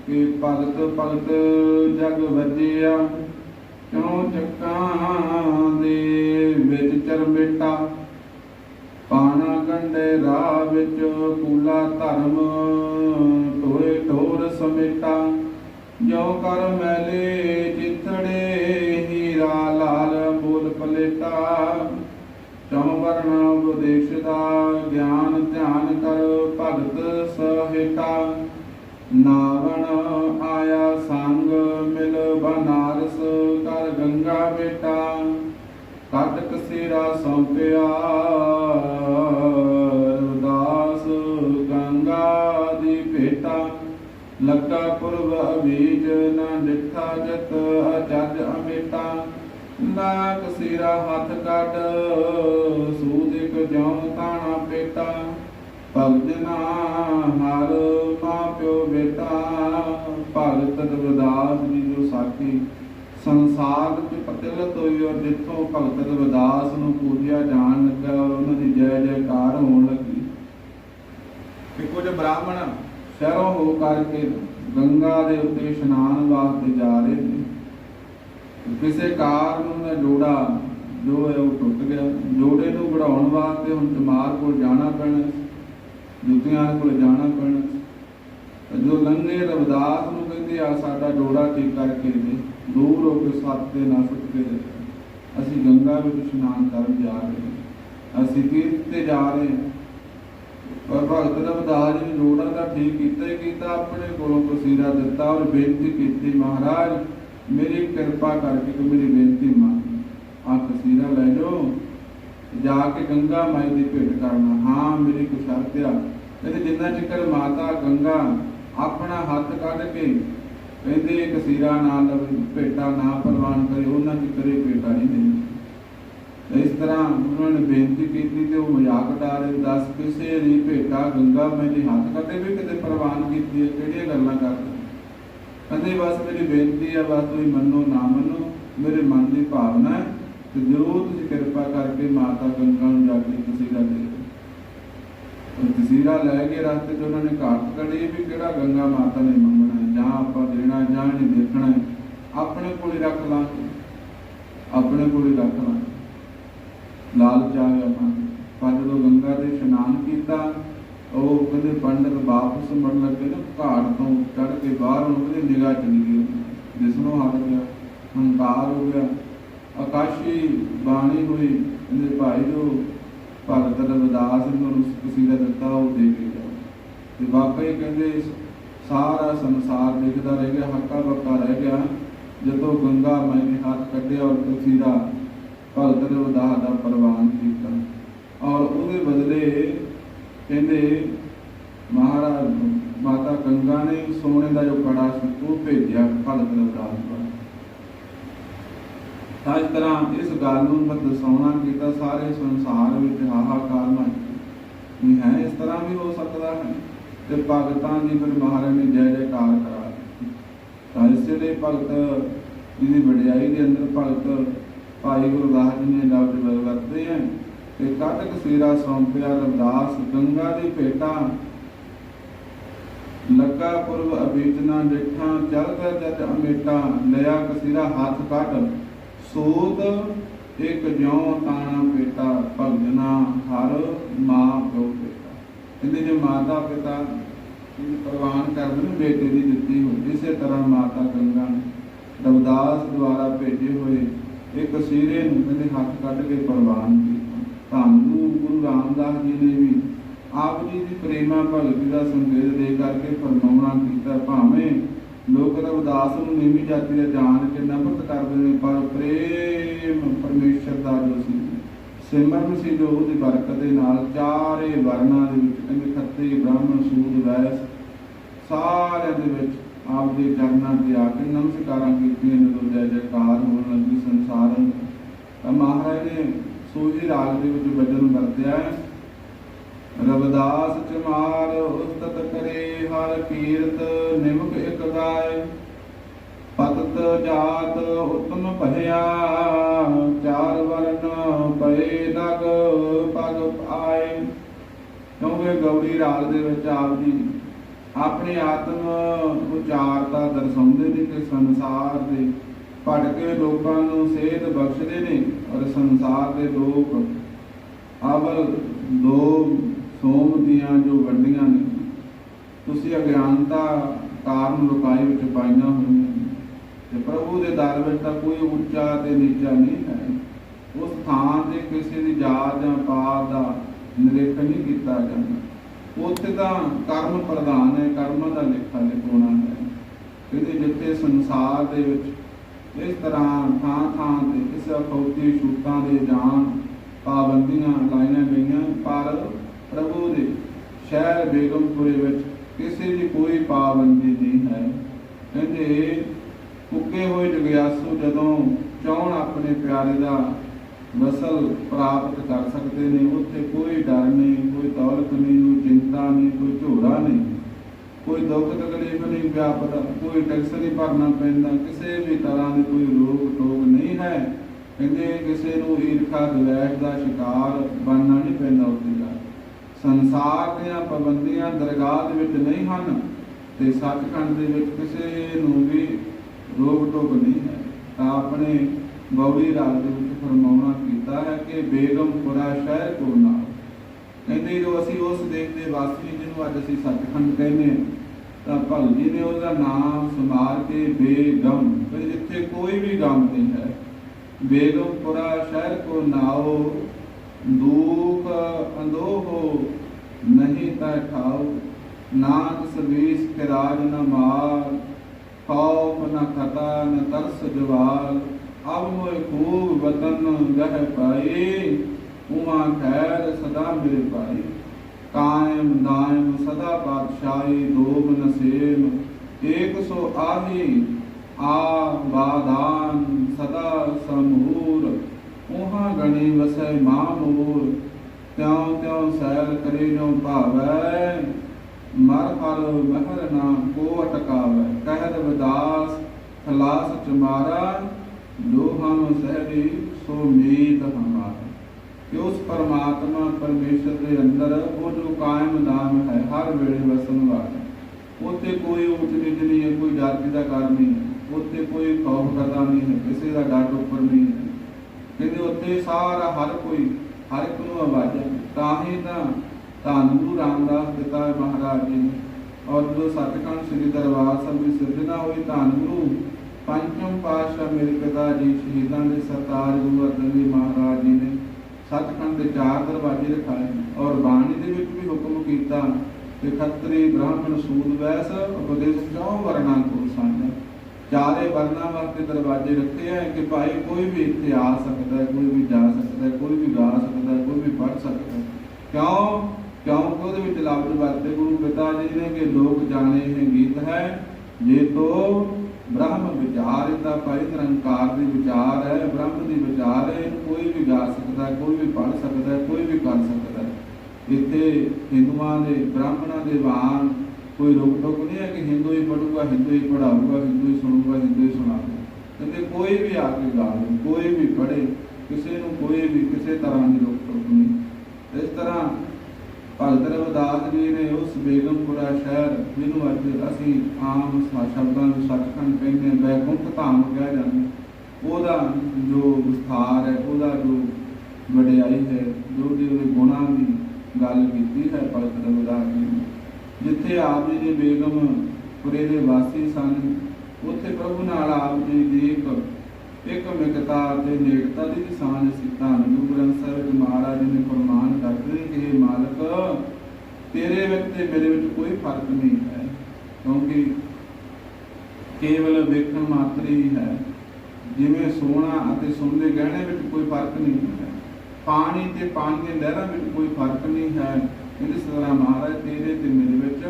ਕਿ ਭਗਤ ਭਗਤ ਜਗ ਵਜਿਆ ਕਿਉਂ ਚੱਕਾਂ ਦੇ ਵਿੱਚ ਚਰਮੇਟਾ ਪਾਣਾ ਗੰਡੇ ਰਾਹ ਵਿੱਚ ਕੂਲਾ ਧਰਮ, ਟੋਏ ਢੋਰ ਸਮੇਟਾ। ਜੋ ਕਰ ਮੈਲੇ ਚਿਤੜੇ ਕੀਆ ਲਾਲ ਬੋਲ ਪਲੇਟਾ। ਚਮ ਵਰਨ ਉਪਦੇਸ਼ ਦਾ ਗਿਆਨ ਧਿਆਨ ਕਰ ਭਗਤ ਸਹੇਟਾ। ਨਾਵਣ ਆਇਆ ਸੰਗ ਮਿਲ ਬਨਾਰਸ ਕਰ ਗੰਗਾ ਬੇਟਾ। ਕਟਕ ਸੇਰਾ ਸੌਂਪਿਆ ਲੱਗਾ ਪੁਰਬ ਅਬੀਜ ਨ ਡਿਠਾ ਜਤ ਅਜਜ ਅਮੇਟਾ ਨਾਕ ਸਿਰਾ ਹੱਥ ਕੱਢ ਸੂਦ ਜਉ ਤਾਣਾ ਪੇਟਾ। ਭਗਜਨਾ ਹਰ ਮਾਂ ਪਿਓ ਬੇਟਾ। ਭਗਤ ਰਵਿਦਾਸ ਜੀ ਜੋ ਸਾਖੀ ਸੰਸਾਰ ਵਿੱਚ ਪ੍ਰਚਲਿਤ ਹੋਈ ਔਰ ਜਿੱਥੋਂ ਭਗਤ ਰਵਿਦਾਸ ਨੂੰ ਪੂਜਿਆ ਜਾਣ ਲੱਗਾ ਔਰ ਉਹਨਾਂ ਦੀ ਜੈ ਜੈਕਾਰ ਹੋਣ ਲੱਗੀ। ਕਿ ਕੁਝ ਬ੍ਰਾਹਮਣ ਸ਼ਹਿਰੋਂ ਹੋ ਕਰਕੇ ਗੰਗਾ ਦੇ ਉੱਤੇ ਇਸ਼ਨਾਨ ਵਾਸਤੇ ਜਾ ਰਹੇ ਨੇ। ਕਿਸੇ ਕਾਰਨ ਉਹਨਾਂ ਦਾ ਜੋੜਾ, ਜੋ ਹੈ ਉਹ ਟੁੱਟ ਗਿਆ। ਜੋੜੇ ਨੂੰ ਵਧਾਉਣ ਵਾਸਤੇ ਹੁਣ ਚਮਾਰ ਕੋਲ ਜਾਣਾ ਪੈਣਾ ਜੁੱਤੀਆਂ ਕੋਲ ਜਾਣਾ ਪੈਣਾ ਜੋ ਲੰਗੇ ਰਵਦਾਸ ਨੂੰ ਕਹਿੰਦੇ, ਆ ਸਾਡਾ ਜੋੜਾ ਠੀਕ ਕਰਕੇ ਦੇ। ਦੂਰ ਹੋ ਕੇ ਸੱਤ ਤੇ ਨਾ ਸੁੱਟ ਕੇ ਦੇ। ਅਸੀਂ ਗੰਗਾ ਵਿੱਚ ਇਸ਼ਨਾਨ ਕਰਨ ਜਾ ਰਹੇ ਹਾਂ। ਅਸੀਂ ਤੀਰਥ ਤੇ ਜਾ ਰਹੇ ਹਾਂ। ਪਰ ਭਗਤ ਰਵਿਦਾਸ ਜੀ ਨੇ ਦਾ ਠੀਕ ਕੀਤਾ ਹੀ ਕੀਤਾ, ਆਪਣੇ ਕੋਲੋਂ ਕਸੀਰਾ ਦਿੱਤਾ ਔਰ ਬੇਨਤੀ ਕੀਤੀ, ਮਹਾਰਾਜ, ਮੇਰੀ ਕਿਰਪਾ ਕਰਕੇ ਤੂੰ ਮੇਰੀ ਬੇਨਤੀ ਮੰਨ। ਆ ਕਸੀਰਾ ਲੈ ਜਾਓ ਜਾ ਕੇ ਗੰਗਾ ਮਾਈ ਦੀ ਭੇਟ ਕਰਨਾ। ਹਾਂ, ਮੇਰੀ ਕੁਛ ਸ਼ਰਤ ਆ। ਕਹਿੰਦੇ ਜਿੰਨਾ ਚਿਕਰ ਮਾਤਾ ਗੰਗਾ ਆਪਣਾ ਹੱਥ ਕੱਢ ਕੇ ਕਹਿੰਦੇ ਕਸੀਰਾ ਨਾ ਲਵੇ ਭੇਟਾ ਨਾ ਪ੍ਰਵਾਨ ਕਰੇ, ਉਹਨਾਂ ਦੀ ਕਰੇ ਭੇਟਾ ਨਹੀਂ ਦੇਣੀ। ਇਸ ਤਰ੍ਹਾਂ ਉਹਨਾਂ ਨੇ ਬੇਨਤੀ ਕੀਤੀ ਤੇ ਉਹ ਮਜ਼ਾਕ ਉਡਾ ਰਹੇ ਦੱਸ ਕਿਸੇ ਦੀ ਭੇਟਾ ਗੰਗਾ ਮੈਨੇ ਹੱਥ ਕੱਢੇ ਵੀ ਕਿਤੇ ਪ੍ਰਵਾਨ ਕੀਤੀ ਹੈ, ਕਿਹੜੀਆਂ ਗੱਲਾਂ ਕਰਦੇ ਕਹਿੰਦੇ ਬਸ ਮੇਰੀ ਬੇਨਤੀ ਹੈ ਬਸ ਤੁਸੀਂ ਮੰਨੋ ਨਾ ਮੰਨੋ, ਮੇਰੇ ਮਨ ਦੀ ਭਾਵਨਾ ਹੈ ਤੇ ਜ਼ਰੂਰ ਤੁਸੀਂ ਕਿਰਪਾ ਕਰਕੇ ਮਾਤਾ ਗੰਗਾ ਨੂੰ ਜਾ ਕੇ ਤਸੀਰਾ ਦੇ ਦਿਓ। ਤਸੀਰਾ ਲੈ ਕੇ ਰਸਤੇ 'ਚ ਉਹਨਾਂ ਨੇ ਘਾਟ ਕੜੀ ਵੀ ਕਿਹੜਾ ਗੰਗਾ ਮਾਤਾ ਨੇ ਮੰਗਣਾ ਹੈ। ਜਾਂ ਆਪਾਂ ਦੇਣਾ ਜਾਂ ਨਹੀਂ ਦੇਖਣਾ ਆਪਣੇ ਕੋਲ ਰੱਖ ਲਾਂਗੇ। ਆਪਣੇ ਕੋਲ ਰੱਖ ਲਾਂਗੇ। ਲਾਲਚ ਆ ਗਿਆ ਮਨ ਪਰ ਜਦੋਂ ਗੰਗਾ ਦੇ ਇਸ਼ਨਾਨ ਕੀਤਾ। ਉਹ ਕਹਿੰਦੇ ਪੰਡਤ ਵਾਪਸ ਮੁੜਨ ਲੱਗੇ ਨਾ ਘਾਟ ਤੋਂ ਚੜ ਕੇ ਬਾਹਰ ਨੂੰ ਕਹਿੰਦੇ ਨਿਗਾਹ ਚਲੀ ਗਈ। ਜਿਸ ਨੂੰ ਹਟ ਗਿਆ, ਹੰਕਾਰ ਹੋ ਗਿਆ। ਆਕਾਸ਼ੀ ਬਾਣੀ ਹੋਈ। ਕਹਿੰਦੇ ਭਾਈ ਜੋ ਭਗਤ ਰਵਿਦਾਸ ਨੂੰ ਕਿਸੇ ਦਾ ਦਿੱਤਾ, ਉਹ ਦੇ ਕੇ ਜਾਓ ਤੇ ਵਾਕਈ ਕਹਿੰਦੇ ਸਾਰਾ ਸੰਸਾਰ ਦੇਖਦਾ ਰਹਿ ਗਿਆ ਹੱਕਾ ਬੱਕਾ ਰਹਿ ਗਿਆ। ਜਦੋਂ ਗੰਗਾ ਮਾਈ ਹੱਥ ਕੱਢਿਆ ਔਰ ਤੁਸੀਂ ਦਾ ਭਗਤ ਰਵਿਦਾਸ ਦਾ ਪ੍ਰਵਾਨ ਕੀਤਾ। ਔਰ ਉਹਦੇ ਬਦਲੇ ਕਹਿੰਦੇ, ਮਹਾਰਾਜ, ਮਾਤਾ ਗੰਗਾ ਨੇ ਸੋਨੇ ਦਾ ਜੋ ਕੜਾ ਸੀ ਉਹ ਭੇਜਿਆ ਭਗਤ ਰਵਿਦਾਸ ਨੂੰ ਤਾਂ ਇਸ ਤਰ੍ਹਾਂ ਇਸ ਗੱਲ ਨੂੰ ਮੈਂ ਦਸਾਉਣਾ ਕੀਤਾ, ਸਾਰੇ ਸੰਸਾਰ ਵਿੱਚ ਹਾਹਾਕਾਰ ਮਚ ਨਹੀਂ ਹੈ, ਇਸ ਤਰ੍ਹਾਂ ਵੀ ਹੋ ਸਕਦਾ ਹੈ ਤੇ ਭਗਤਾਂ ਦੀ ਫਿਰ ਮਹਾਰਾਜ ਨੇ ਜੈ ਜੈਕਾਰ ਕਰਾ ਤਾਂ ਇਸੇ ਲਈ ਭਗਤ ਜੀ ਵਡਿਆਈ ਦੇ ਅੰਦਰ ਭਗਤ ਭਾਈ ਗੁਰਦਾਸ ਜੀ ਨੇ ਲਫ਼ਜ਼ ਵਰ- ਵਰਤੇ ਹੈ ਕਿ ਕਟਕ ਸੀਰਾ ਸੌਂਪਿਆ ਰਵਦਾਸ ਗੰਗਾ ਦੀ ਭੇਟਾ। ਲੱਗਾ ਪੁਰਬ ਅਬੀਜਨਾ ਡਿਠਾਂ ਚਲਦਾ ਜਦ ਅਮੇਟਾ, ਲਿਆ ਕਸੀਰਾ ਹੱਥ ਕੱਢ। ਸੋਧ ਇੱਕ ਜਿਉ ਤਾਣਾ ਪੇਟਾ ਭਗਜਨਾ ਹਰ ਮਾਂ ਪਿਓ ਪੇਟਾ ਕਹਿੰਦੇ ਜੇ ਮਾਤਾ ਪਿਤਾ ਇਹਨੂੰ ਪ੍ਰਵਾਨ ਕਰਦੇ ਨੇ, ਬੇਟੇ ਦੀ ਦਿੱਤੀ ਹੋਈ, ਇਸੇ ਤਰ੍ਹਾਂ ਮਾਤਾ ਗੰਗਾ ਨੇ ਰਵਦਾਸ ਦੁਆਰਾ ਭੇਜੇ ਹੋਏ ਇੱਕ ਸੀਰੇ ਨੂੰ ਕਹਿੰਦੇ ਹੱਥ ਕੱਢ ਕੇ ਪ੍ਰਵਾਨ ਕੀਤਾ ਤੁਹਾਨੂੰ ਗੁਰੂ ਰਾਮਦਾਸ ਜੀ ਨੇ ਵੀ ਆਪ ਜੀ ਦੀ ਪ੍ਰੇਮਾ ਭਗਤੀ ਦਾ ਸੰਕੇਤ ਦੇ ਕਰਕੇ ਫਰਮਾਉਣਾ ਕੀਤਾ। ਭਾਵੇਂ ਲੋਕ ਰਵਿਦਾਸ ਨੂੰ ਨੀਵੀਂ ਜਾਤੀ ਦਾ ਜਾਣ ਕੇ ਨਫ਼ਰਤ ਕਰਦੇ ਨੇ, ਪਰ ਪ੍ਰੇਮ ਪਰਮੇਸ਼ਰ ਦਾ ਜੋ ਸੀ, ਸਿਮਰਨ ਸੀ ਜੋ ਉਹਦੀ ਬਰਕਤ ਦੇ ਨਾਲ ਚਾਰੇ ਵਰਨਾਂ ਦੇ ਵਿੱਚ, ਕਹਿੰਦੇ ਖੱਤੇ ਬ੍ਰਾਹਮਣ ਸੂਦ ਵੈਸ, ਸਾਰਿਆਂ ਦੇ ਵਿੱਚ ਆਪ ਦੇ ਚਰਨਾਂ ਤੇ ਆ ਕੇ ਨਮਸਕਾਰਾਂ ਕੀਤੀਆਂ ਜਦੋਂ ਜੈ ਜੈਕਾਰ ਹੋਣ ਲੱਗੀ ਸੰਸਾਰ ਤਾਂ ਮਹਾਰਾਜ ਨੇ ਸੋਹੀ ਰਾਗ ਦੇ ਵਿੱਚ ਵਜਨ ਵਰਤਿਆ ਹੈ ਚਮਾਰ ਉਸਤਤ ਕਰੇ ਹਰ ਕੀਰਤ, ਨਿਮਕ ਇਕ ਪਤਤ ਜਾਤ ਉਤਮ ਭਇਆ, ਚਾਰ ਵਰਨ ਪਏ ਲਗ ਪਗ ਆਏ ਕਿਉਂਕਿ ਗੌੜੀ ਰਾਗ ਦੇ ਵਿੱਚ ਆਪ ਜੀ ਆਪਣੇ ਆਤਮ ਉਚਾਰਤਾ ਦਰਸਾਉਂਦੇ ਨੇ ਕਿ ਸੰਸਾਰ ਦੇ ਭਟਕੇ ਲੋਕਾਂ ਨੂੰ ਸੇਧ ਬਖਸ਼ਦੇ ਨੇ ਔਰ ਸੰਸਾਰ ਦੇ ਲੋਕ ਅਵਲ ਦੋ ਸੋਮ ਦੀਆਂ ਜੋ ਵੰਡੀਆਂ ਨੇ, ਤੁਸੀਂ ਅਗਿਆਨਤਾ ਕਾਰਨ ਲੁਕਾਈ ਵਿੱਚ ਪਾਈਆਂ ਹੋਈਆਂ ਨੇ। ਤੇ ਪ੍ਰਭੂ ਦੇ ਦਰ ਵਿੱਚ ਤਾਂ ਕੋਈ ਉੱਚਾ ਤੇ ਨੀਚਾ ਨਹੀਂ ਹੈ ਉਸ ਥਾਂ ਤੇ ਕਿਸੇ ਦੀ ਜਾਤ ਜਾਂ ਪਾਤ ਦਾ ਨਿਰੀਖਣ ਨਹੀਂ ਕੀਤਾ ਜਾਂਦਾ ਉੱਥੇ ਤਾਂ ਕਰਮ ਪ੍ਰਧਾਨ ਹੈ ਕਰਮਾਂ ਦਾ ਲੇਖਾ ਲਿਖਾਉਣਾ ਹੈ। ਕਹਿੰਦੇ ਜਿੱਥੇ ਸੰਸਾਰ ਦੇ ਵਿੱਚ ਇਸ ਤਰ੍ਹਾਂ ਥਾਂ ਥਾਂ ਤੇ ਇਸ ਫੌਜੀ ਛੂਤਾਂ ਦੇ ਜਾਣ ਪਾਬੰਦੀਆਂ ਲਾਈਆਂ ਗਈਆਂ, ਪਰ ਪ੍ਰਭੂ ਦੇ ਸ਼ਹਿਰ ਬੇਗਮਪੁਰੇ ਵਿੱਚ ਕਿਸੇ ਦੀ ਕੋਈ ਪਾਬੰਦੀ ਨਹੀਂ ਹੈ। ਕਹਿੰਦੇ ਉੱਕੇ ਹੋਏ ਜਗਿਆਸੂ ਜਦੋਂ ਚਾਹਣ ਆਪਣੇ ਪਿਆਰੇ ਦਾ ਵਸਲ ਪ੍ਰਾਪਤ ਕਰ ਸਕਦੇ ਨੇ, ਉੱਥੇ ਕੋਈ ਡਰ ਨਹੀਂ, ਕੋਈ ਦੌਲਤ ਨਹੀਂ, ਕੋਈ ਚਿੰਤਾ ਨਹੀਂ, ਕੋਈ ਝੋਰਾ ਨਹੀਂ, ਕੋਈ ਦੁੱਖ ਤਕਲੀਫ ਨਹੀਂ ਵਿਆਪਦਾ, ਕੋਈ ਟੈਕਸ ਨਹੀਂ ਭਰਨਾ ਪੈਂਦਾ, ਕਿਸੇ ਵੀ ਤਰ੍ਹਾਂ ਦੀ ਕੋਈ ਰੋਕ ਟੋਕ ਨਹੀਂ ਹੈ। ਕਹਿੰਦੇ ਕਿਸੇ ਨੂੰ ਈਰਖਾ ਦਵੈਸ਼ ਦਾ ਸ਼ਿਕਾਰ ਬਣਨਾ ਨਹੀਂ ਪੈਂਦਾ ਉੱਥੇ ਜਾ ਸੰਸਾਰ ਦੀਆਂ ਪਾਬੰਦੀਆਂ ਦਰਗਾਹ ਦੇ ਵਿੱਚ ਨਹੀਂ ਹਨ ਤੇ ਸੱਚਖੰਡ ਦੇ ਵਿੱਚ ਕਿਸੇ ਨੂੰ ਵੀ ਰੋਕ ਟੋਕ ਨਹੀਂ ਹੈ। ਤਾਂ ਆਪਣੇ ਬੌੜੀ ਰਾਗ ਦੇ ਵਿੱਚ ਫਰਮਾਉਣਾ ਕੀਤਾ ਹੈ ਕਿ ਬੇਗਮਪੁਰਾ ਸ਼ਹਿਰ ਕੋ ਨਾ ਕਹਿੰਦੇ ਜੋ ਅਸੀਂ ਉਸ ਦੇਸ਼ ਦੇ ਵਾਸੀ ਜਿਹਨੂੰ ਅੱਜ ਅਸੀਂ ਸੱਚਖੰਡ ਕਹਿੰਦੇ ਹਾਂ, ਤਾਂ ਭਗਤ ਜੀ ਨੇ ਉਹਦਾ ਨਾਮ ਸਮਾਰ ਕੇ ਬੇਗਮ, ਫਿਰ ਜਿੱਥੇ ਕੋਈ ਵੀ ਗਮ ਨਹੀਂ ਹੈ ਬੇਗਮਪੁਰਾ ਸ਼ਹਿਰ ਕੋ ਨਾਓ ਦੁਖ ਅੰਦੋਹੋ ਨਹੀਂ ਤਾਂ ਠਾਓ, ਨਾਨਕ ਸਬੀਸ ਕੇ ਰਾਜ ਮਾਰ ਖੌਫ ਨਾ ਖਤਾ, ਨਾ ਤਰਸ ਜਵਾਲ। ਅਬ ਮੋਇ ਖੂਬ ਵਤਨ ਗਹਿ ਪਾਏ, ਉਮਾ ਖੈਰ ਸਦਾ ਮੇਰੇ ਪਾਈ ਕਾਇਮ ਨਾਇਮ ਸਦਾ ਪਾਤਸ਼ਾਹੀ ਦੋਬ ਨਸੇਮ ਏਕ ਸੋ ਆਹੀ ਆ ਬਾਦਾਨ ਸਦਾ ਸਮੂਰ। ਉਹਾਂ ਗਣੀ ਵਸੈ ਮਾਮੂਰ ਤਿਉ ਤਿਉ ਸੈਲ ਕਰੇ ਜੋ ਭਾਵੈ। ਮਰ ਹਰ ਮਹਿਰ ਨਾ ਕੋ ਅਟਕਾਵੈ। ਕਹਿਤ ਵਿਦਾਸ ਖਲਾਸ ਚਮਾਰਾ। ਜੋ ਹਮ ਸਹਿਰੀ ਸੋ ਮੀਤ ਹਮਾਰਾ। ਕਿ ਉਸ ਪਰਮਾਤਮਾ ਪਰਮੇਸ਼ਰ ਦੇ ਅੰਦਰ ਉਹ ਜੋ ਕਾਇਮ ਨਾਮ ਹੈ, ਹਰ ਵੇਲੇ ਵਸਣ ਵਾਲਾ। ਉੱਥੇ ਕੋਈ ਉੱਚ ਨੀਚ ਨਹੀਂ ਹੈ, ਕੋਈ ਜਾਤੀ ਦਾ ਕਾਰਨ ਨਹੀਂ ਹੈ। ਉੱਥੇ ਕੋਈ ਖੌਫ ਕਰਦਾ ਨਹੀਂ ਹੈ, ਕਿਸੇ ਦਾ ਡਰ ਉੱਪਰ ਨਹੀਂ ਹੈ। ਕਹਿੰਦੇ ਉੱਥੇ ਸਾਰਾ ਹਰ ਕੋਈ, ਹਰ ਇੱਕ ਨੂੰ ਆਵਾਜ਼ਾਂ ਤਾਂ ਹੀ ਤਾਂ ਧੰਨ ਗੁਰੂ ਰਾਮਦਾਸ ਪਿਤਾ ਮਹਾਰਾਜ ਜੀ ਨੇ, ਔਰ ਜੋ ਸਤਿਕੰਡ ਸ੍ਰੀ ਦਰਬਾਰ ਸਾਹਿਬ ਦੀ ਸਿਰਜਣਾ ਹੋਈ, ਧੰਨ ਗੁਰੂ ਪੰਚਮ ਪਾਤਸ਼ਾਹ ਮੇਰੇ ਪਿਤਾ ਜੀ ਸ਼ਹੀਦਾਂ ਦੇ ਸਰਤਾਜ ਗੁਰੂ ਅਰਜਨ ਦੇਵ ਮਹਾਰਾਜ ਜੀ ਨੇ ਸਤਿਕੰਡ ਦੇ ਚਾਰ ਦਰਵਾਜ਼ੇ ਰਖਾਏ ਔਰ ਬਾਣੀ ਦੇ ਵਿੱਚ ਵੀ ਹੁਕਮ ਕੀਤਾ ਕਿ ਖੱਤਰੀ ਬ੍ਰਾਹਮਣ ਸੂਦ ਵੈਸ ਉਪਦੇਸ਼ ਚੌ ਵਰਨਾ ਕੋ ਸੰਗ ਚਾਰੇ ਵਰਨਾ ਵਾਸਤੇ ਦਰਵਾਜ਼ੇ ਰੱਖੇ ਆ ਕਿ ਭਾਈ ਕੋਈ ਵੀ ਇੱਥੇ ਆ ਸਕਦਾ ਹੈ ਕੋਈ ਵੀ ਜਾ ਸਕਦਾ ਹੈ ਕੋਈ ਵੀ ਗਾ ਸਕਦਾ ਹੈ ਕੋਈ ਵੀ ਪੜ ਸਕਦਾ। ਹੈ ਕਿਉਂ? ਕਿਉਂਕਿ ਉਹਦੇ ਵਿੱਚ ਲਫ਼ਜ਼ ਵਰਤੇ ਗੁਰੂ ਪਿਤਾ ਜੀ ਨੇ ਕਿ ਲੋਕ ਜਾਣੇ ਇਹ ਗੀਤ ਹੈ, ਜੇ ਤੋ ਬ੍ਰਹਮ ਵਿਚਾਰ ਦਾ ਭਾਈ ਨਿਰੰਕਾਰ ਦੀ ਵਿਚਾਰ ਹੈ, ਬ੍ਰਹਮ ਦੀ ਵਿਚਾਰ ਹੈ ਇਹਨੂੰ ਕੋਈ ਵੀ ਗਾ ਸਕਦਾ ਕੋਈ ਵੀ ਪੜ ਸਕਦਾ ਕੋਈ ਵੀ ਕਰ ਸਕਦਾ ਇੱਥੇ ਹਿੰਦੂਆਂ ਦੇ, ਬ੍ਰਾਹਮਣਾਂ ਦੇ ਵਾਂਗ ਕੋਈ ਰੋਕ ਟੋਕ ਨਹੀਂ ਹੈ ਕਿ ਹਿੰਦੂ ਹੀ ਪੜੂਗਾ ਹਿੰਦੂ ਹੀ ਪੜਾਊਗਾ ਹਿੰਦੂ ਹੀ ਸੁਣੂਗਾ, ਹਿੰਦੂ ਹੀ ਸੁਣਾਊਗਾ। ਕਹਿੰਦੇ ਕੋਈ ਵੀ ਆ ਕੇ ਗਾ ਲੇ ਕੋਈ ਵੀ ਪੜੇ ਕਿਸੇ ਨੂੰ ਕੋਈ ਵੀ ਕਿਸੇ ਤਰ੍ਹਾਂ ਦੀ ਰੋਕ ਟੋਕ ਨਹੀਂ। ਇਸ ਤਰ੍ਹਾਂ ਭਗਤ ਰਵਦਾਸ ਜੀ ਨੇ ਉਸ ਬੇਗਮਪੁਰਾ ਸ਼ਹਿਰ ਜਿਹਨੂੰ ਅੱਜ ਅਸੀਂ ਆਮ ਸ਼ਬਦਾਂ ਵਿੱਚ ਸੱਚਖੰਡ ਕਹਿੰਦੇ ਹਾਂ ਬੈਕੁੰਠ ਧਾਮ ਕਿਹਾ ਜਾਂਦਾ ਉਹਦਾ ਜੋ ਵਿਸਥਾਰ ਹੈ, ਉਹਦਾ ਜੋ ਵਡਿਆਈ ਹੈ ਜੋ ਦੇ ਉਹਦੇ ਗੁਣਾਂ ਦੀ ਗੱਲ ਕੀਤੀ ਹੈ ਭਗਤ ਰਵਦਾਸ ਜੀ ਨੇ। ਜਿੱਥੇ ਆਪ ਜੀ ਦੇ ਬੇਗਮਪੁਰੇ ਦੇ ਵਾਸੀ ਸਨ, ਉੱਥੇ ਪ੍ਰਭੂ ਨਾਲ ਆਪ ਜੀ ਦੀ ਇੱਕ ਇੱਕ ਮਿਕਤਾ ਤੇ ਨੇੜਤਾ ਦੀ ਸਾਂਝ ਸੀ ਗੁਰੂ ਗ੍ਰੰਥ ਸਾਹਿਬ ਮਹਾਰਾਜ ਨੇ ਫਰਮਾਨ ਕਰਦੇ ਕਿ ਇਹ ਮਾਲਕ, ਤੇਰੇ ਵਿੱਚ ਤੇ ਮੇਰੇ ਵਿੱਚ ਕੋਈ ਫ਼ਰਕ ਨਹੀਂ ਹੈ, ਕਿਉਂਕਿ ਕੇਵਲ ਵੇਖਣ ਮਾਤਰ ਹੀ ਹੈ। ਜਿਵੇਂ ਸੋਨਾ ਅਤੇ ਸੁੰਨ ਗਹਿਣੇ ਵਿੱਚ ਕੋਈ ਫ਼ਰਕ ਨਹੀਂ ਹੈ, ਪਾਣੀ ਤੇ ਪਾਣੀ ਦੀਆਂ ਲਹਿਰਾਂ ਵਿੱਚ ਕੋਈ ਫ਼ਰਕ ਨਹੀਂ ਹੈ, ਇਸ ਤਰ੍ਹਾਂ ਮਹਾਰਾਜ ਤੇਰੇ ਤੇ ਮੇਰੇ ਵਿੱਚ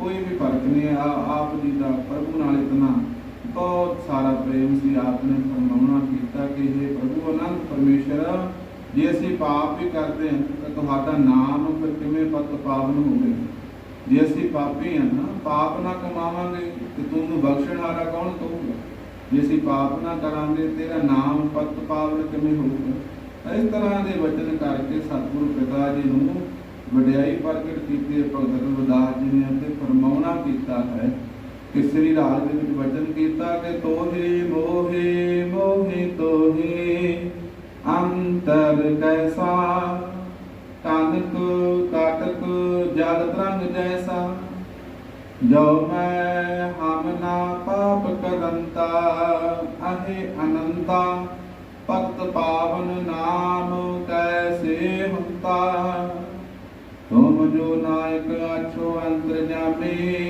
ਕੋਈ ਵੀ ਫ਼ਰਕ ਨਹੀਂ ਹੈ। ਆ- ਆਪ ਜੀ ਦਾ ਪ੍ਰਭੂ ਨਾਲ ਇਤਨਾ ਬਹੁਤ ਸਾਰਾ ਪ੍ਰੇਮ ਸੀ ਆਪ ਨੇ ਫਰਮਾਉਣਾ ਕੀਤਾ ਕਿ ਇਹ ਪ੍ਰਭੂ ਅਨੰਦ ਪਰਮੇਸ਼ਰ, ਜੇ ਅਸੀਂ ਪਾਪ ਵੀ ਕਰਦੇ ਹਾਂ ਤਾਂ ਤੁਹਾਡਾ ਨਾਮ ਫਿਰ ਕਿਵੇਂ ਪਤ ਪਾਵਨ ਹੋਵੇ? ਜੇ ਅਸੀਂ ਪਾਪੀ ਹਾਂ ਨਾ, ਪਾਪ ਨਾ ਕਮਾਵਾਂਗੇ ਤੇ ਤੁਹਾਨੂੰ ਬਖਸ਼ਣ ਵਾਲਾ ਕੌਣ ਕਹੂਗਾ? ਜੇ ਅਸੀਂ ਪਾਪ ਨਾ ਕਰਾਂਗੇ, ਤੇਰਾ ਨਾਮ ਪਤ ਪਾਵਨ ਕਿਵੇਂ ਹੋਊਗਾ? ਇਸ ਤਰ੍ਹਾਂ ਦੇ ਵਚਨ ਕਰਕੇ ਸਤਿਗੁਰੂ ਪਿਤਾ ਜੀ ਨੂੰ ਵਡਿਆਈ ਪ੍ਰਗਟ ਕੀਤੀ ਭਗਤ ਰਵਿਦਾਸ ਜੀ ਨੇ ਅਤੇ ਫਰਮਾਉਣਾ ਕੀਤਾ ਹੈ ਕਿ ਰਾਜ ਦੇ ਵਿੱਚ ਵਚਨ ਕੀਤਾ ਕਿ ਤੋਹੇ, ਮੋਹੇ ਮੋਹੇ ਤੋਹੇ। ਅੰਤਰ ਕੈਸਾ? ਕਾਨਕ ਕਾਟਕ, ਜਲ ਤਰੰਗ ਜੈਸਾ। ਜੋ ਮੈਂ ਹਮ ਨਾ ਪਾਪ ਕਰੰਤਾ, ਅਹੇ ਅਨੰਤਾ। ਭਗਤ ਪਾਵਨ ਨਾਮ ਕੈਸੇ ਹੁੰਤਾ ਤੁਮ ਜੋ ਨਾਇਕ ਆਛੋ ਅੰਤਰ ਜਾਮੀ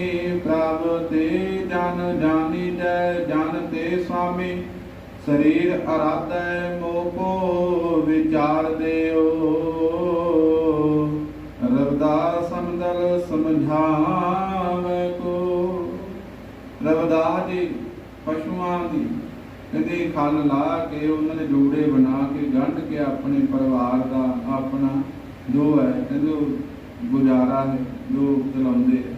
ਸਰੀਰ ਅਰਾਧੈ ਮੋਕੋ ਵਿਚਾਰ ਦਿਓ ਰਵਦਾਸ ਸਮਦਲ ਸਮਝਾਵੇ ਕੋ ਰਵਦਾਸ ਜੀ, ਪਸ਼ੂਆਂ ਦੀ ਕਹਿੰਦੇ ਖਲ ਲਾ ਕੇ ਉਹਨਾਂ ਦੇ ਜੋੜੇ ਬਣਾ ਕੇ ਗੰਢ ਕੇ ਆਪਣੇ ਪਰਿਵਾਰ ਦਾ ਆਪਣਾ ਜੋ ਹੈ ਕਹਿੰਦੇ ਗੁਜ਼ਾਰਾ ਹੈ, ਜੋ ਚਲਾਉਂਦੇ ਹੈ।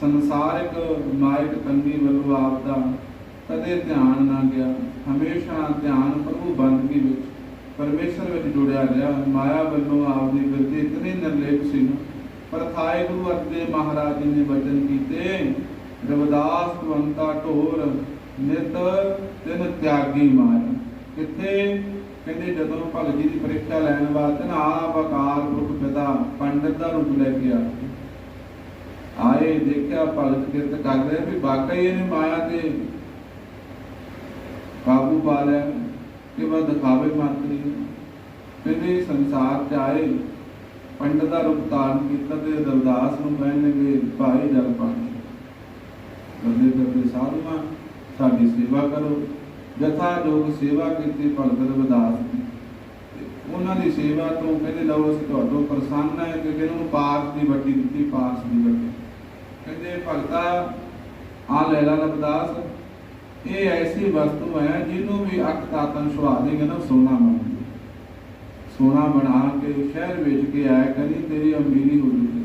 ਸੰਸਾਰਿਕ ਮਾਇਕ ਤੰਗੀ ਵੱਲੋਂ ਆਪ ਦਾ ਕਦੇ ਧਿਆਨ ਨਾ ਗਿਆ। ਹਮੇਸ਼ਾ ਧਿਆਨ ਪ੍ਰਭੂ ਬੰਦਗੀ ਵਿੱਚ, ਪਰਮੇਸ਼ਰ ਵਿੱਚ ਜੁੜਿਆ ਰਿਹਾ। ਮਾਇਆ ਵੱਲੋਂ ਆਪ ਦੀ ਬਿਰਤੀ ਇਤਨੀ ਨਿਰਲੇਪ ਸੀ ਨਾ। ਪਰ ਗੁਰੂ ਅਰਜਨ ਮਹਾਰਾਜ ਜੀ ਨੇ ਵਚਨ ਕੀਤੇ, ਰਵਿਦਾਸ ਕੁਵੰਤਾ ਢੋਰ, ਨਿਤ ਤਿਨ ਤਿਆਗੀ ਮਾਇਆ। ਕਿੱਥੇ? ਕਹਿੰਦੇ ਜਦੋਂ ਭਗਤ ਜੀ ਦੀ ਪ੍ਰੀਖਿਆ ਲੈਣ ਵਾਸਤੇ ਨਾ ਆਪ ਅਕਾਲ ਪੁਰਖ ਪਿਤਾ ਪੰਡਤ ਦਾ ਰੂਪ ਲੈ ਕੇ ਆ ਆਏ, ਦੇਖਿਆ ਭਗਤ ਕਿਰਤ ਕਰ ਰਿਹਾ ਵੀ ਵਾਕਈ ਇਹਨੇ ਮਾਇਆ ਤੇ ਕਾਬੂ ਪਾ ਲਿਆ ਕਿ ਬਸ ਦਿਖਾਵੇ ਮੰਤਰੀ। ਕਹਿੰਦੇ ਸੰਸਾਰ ਚ ਆਏ, ਪੰਡਤ ਦਾ ਰੂਪ ਧਾਰਨ ਕੀਤਾ ਤੇ ਰਵਿਦਾਸ ਨੂੰ ਕਹਿਣਗੇ ਭਾਈ ਜਲ ਪਾਣੀ ਕਰਦੇ ਕਰਦੇ ਸਾਧੂਆਂ, ਸਾਡੀ ਸੇਵਾ ਕਰੋ। ਜਥਾ ਜੋਗ ਸੇਵਾ ਕੀਤੀ, ਭਗਤ ਰਵਿਦਾਸ ਦੀ ਉਹਨਾਂ ਦੀ ਸੇਵਾ ਤੋਂ ਕਹਿੰਦੇ, ਲਓ, ਅਸੀਂ ਤੁਹਾਡੋਂ ਪ੍ਰਸੰਨ ਹੈ ਕਿ ਇਹਨਾਂ ਨੂੰ ਪਾਸ ਦੀ ਵੱਡੀ ਦਿੱਤੀ ਪਾਸ ਦੀ ਵੱਡੀ। ਕਹਿੰਦੇ, ਭਗਤਾ ਆ ਲੈ ਲਾ ਰਵਿਦਾਸ ਇਹ ਐਸੀ ਵਸਤੂ ਹੈ ਜਿਹਨੂੰ ਵੀ ਅੱਖ ਤਾਤਨ ਸੁਹਾ ਦੇਗਾ ਨਾ ਸੋਨਾ ਬਣ ਸੋਨਾ ਬਣਾ ਕੇ ਸ਼ਹਿਰ ਵੇਚ ਕੇ ਆਇਆ ਕਰੀ ਤੇਰੀ ਅਮੀਰੀ ਹੋ ਜੂਗੀ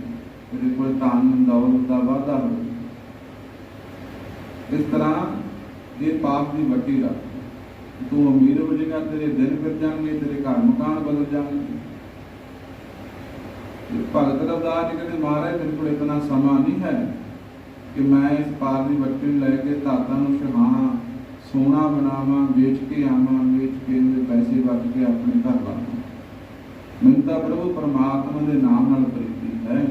ਤੇਰੇ ਕੋਲ ਧਨ, ਦੌਲਤ ਦਾ ਵਾਧਾ ਹੋ ਇਸ ਤਰ੍ਹਾਂ ਇਹ ਪਾਪ ਦੀ ਵੱਟੀ ਰੱਖ, ਤੂੰ ਅਮੀਰ ਹੋ ਜਾਏਗਾ, ਤੇਰੇ ਦਿਨ ਫਿਰ ਜਾਣਗੇ, ਤੇਰੇ ਘਰ ਮਕਾਨ ਬਦਲ ਜਾਣਗੇ। ਭਗਤ ਰਵਦਾਸ ਜੀ ਕਹਿੰਦੇ, ਮਹਾਰਾਜ, ਤੇਰੇ ਕੋਲ ਇਤਨਾ ਸਮਾਂ ਨਹੀਂ ਹੈ ਕਿ ਮੈਂ ਇਸ ਪਾਪ ਦੀ ਵੱਟੀ ਨੂੰ ਲੈ ਕੇ ਧਾਤਾਂ ਨੂੰ ਸੁਹਾਵਾਂ ਸੋਨਾ ਬਣਾਵਾਂ, ਵੇਚ ਕੇ ਆਵਾਂ, ਵੇਚ ਕੇ ਉਹਦੇ ਪੈਸੇ ਵਰਤ ਕੇ ਆਪਣੇ ਘਰ ਲਾਵਾਂ ਮੈਨੂੰ ਤਾਂ ਪ੍ਰਭੂ ਪਰਮਾਤਮਾ ਦੇ ਨਾਮ ਨਾਲ ਪ੍ਰੀਤੀ ਹੈ।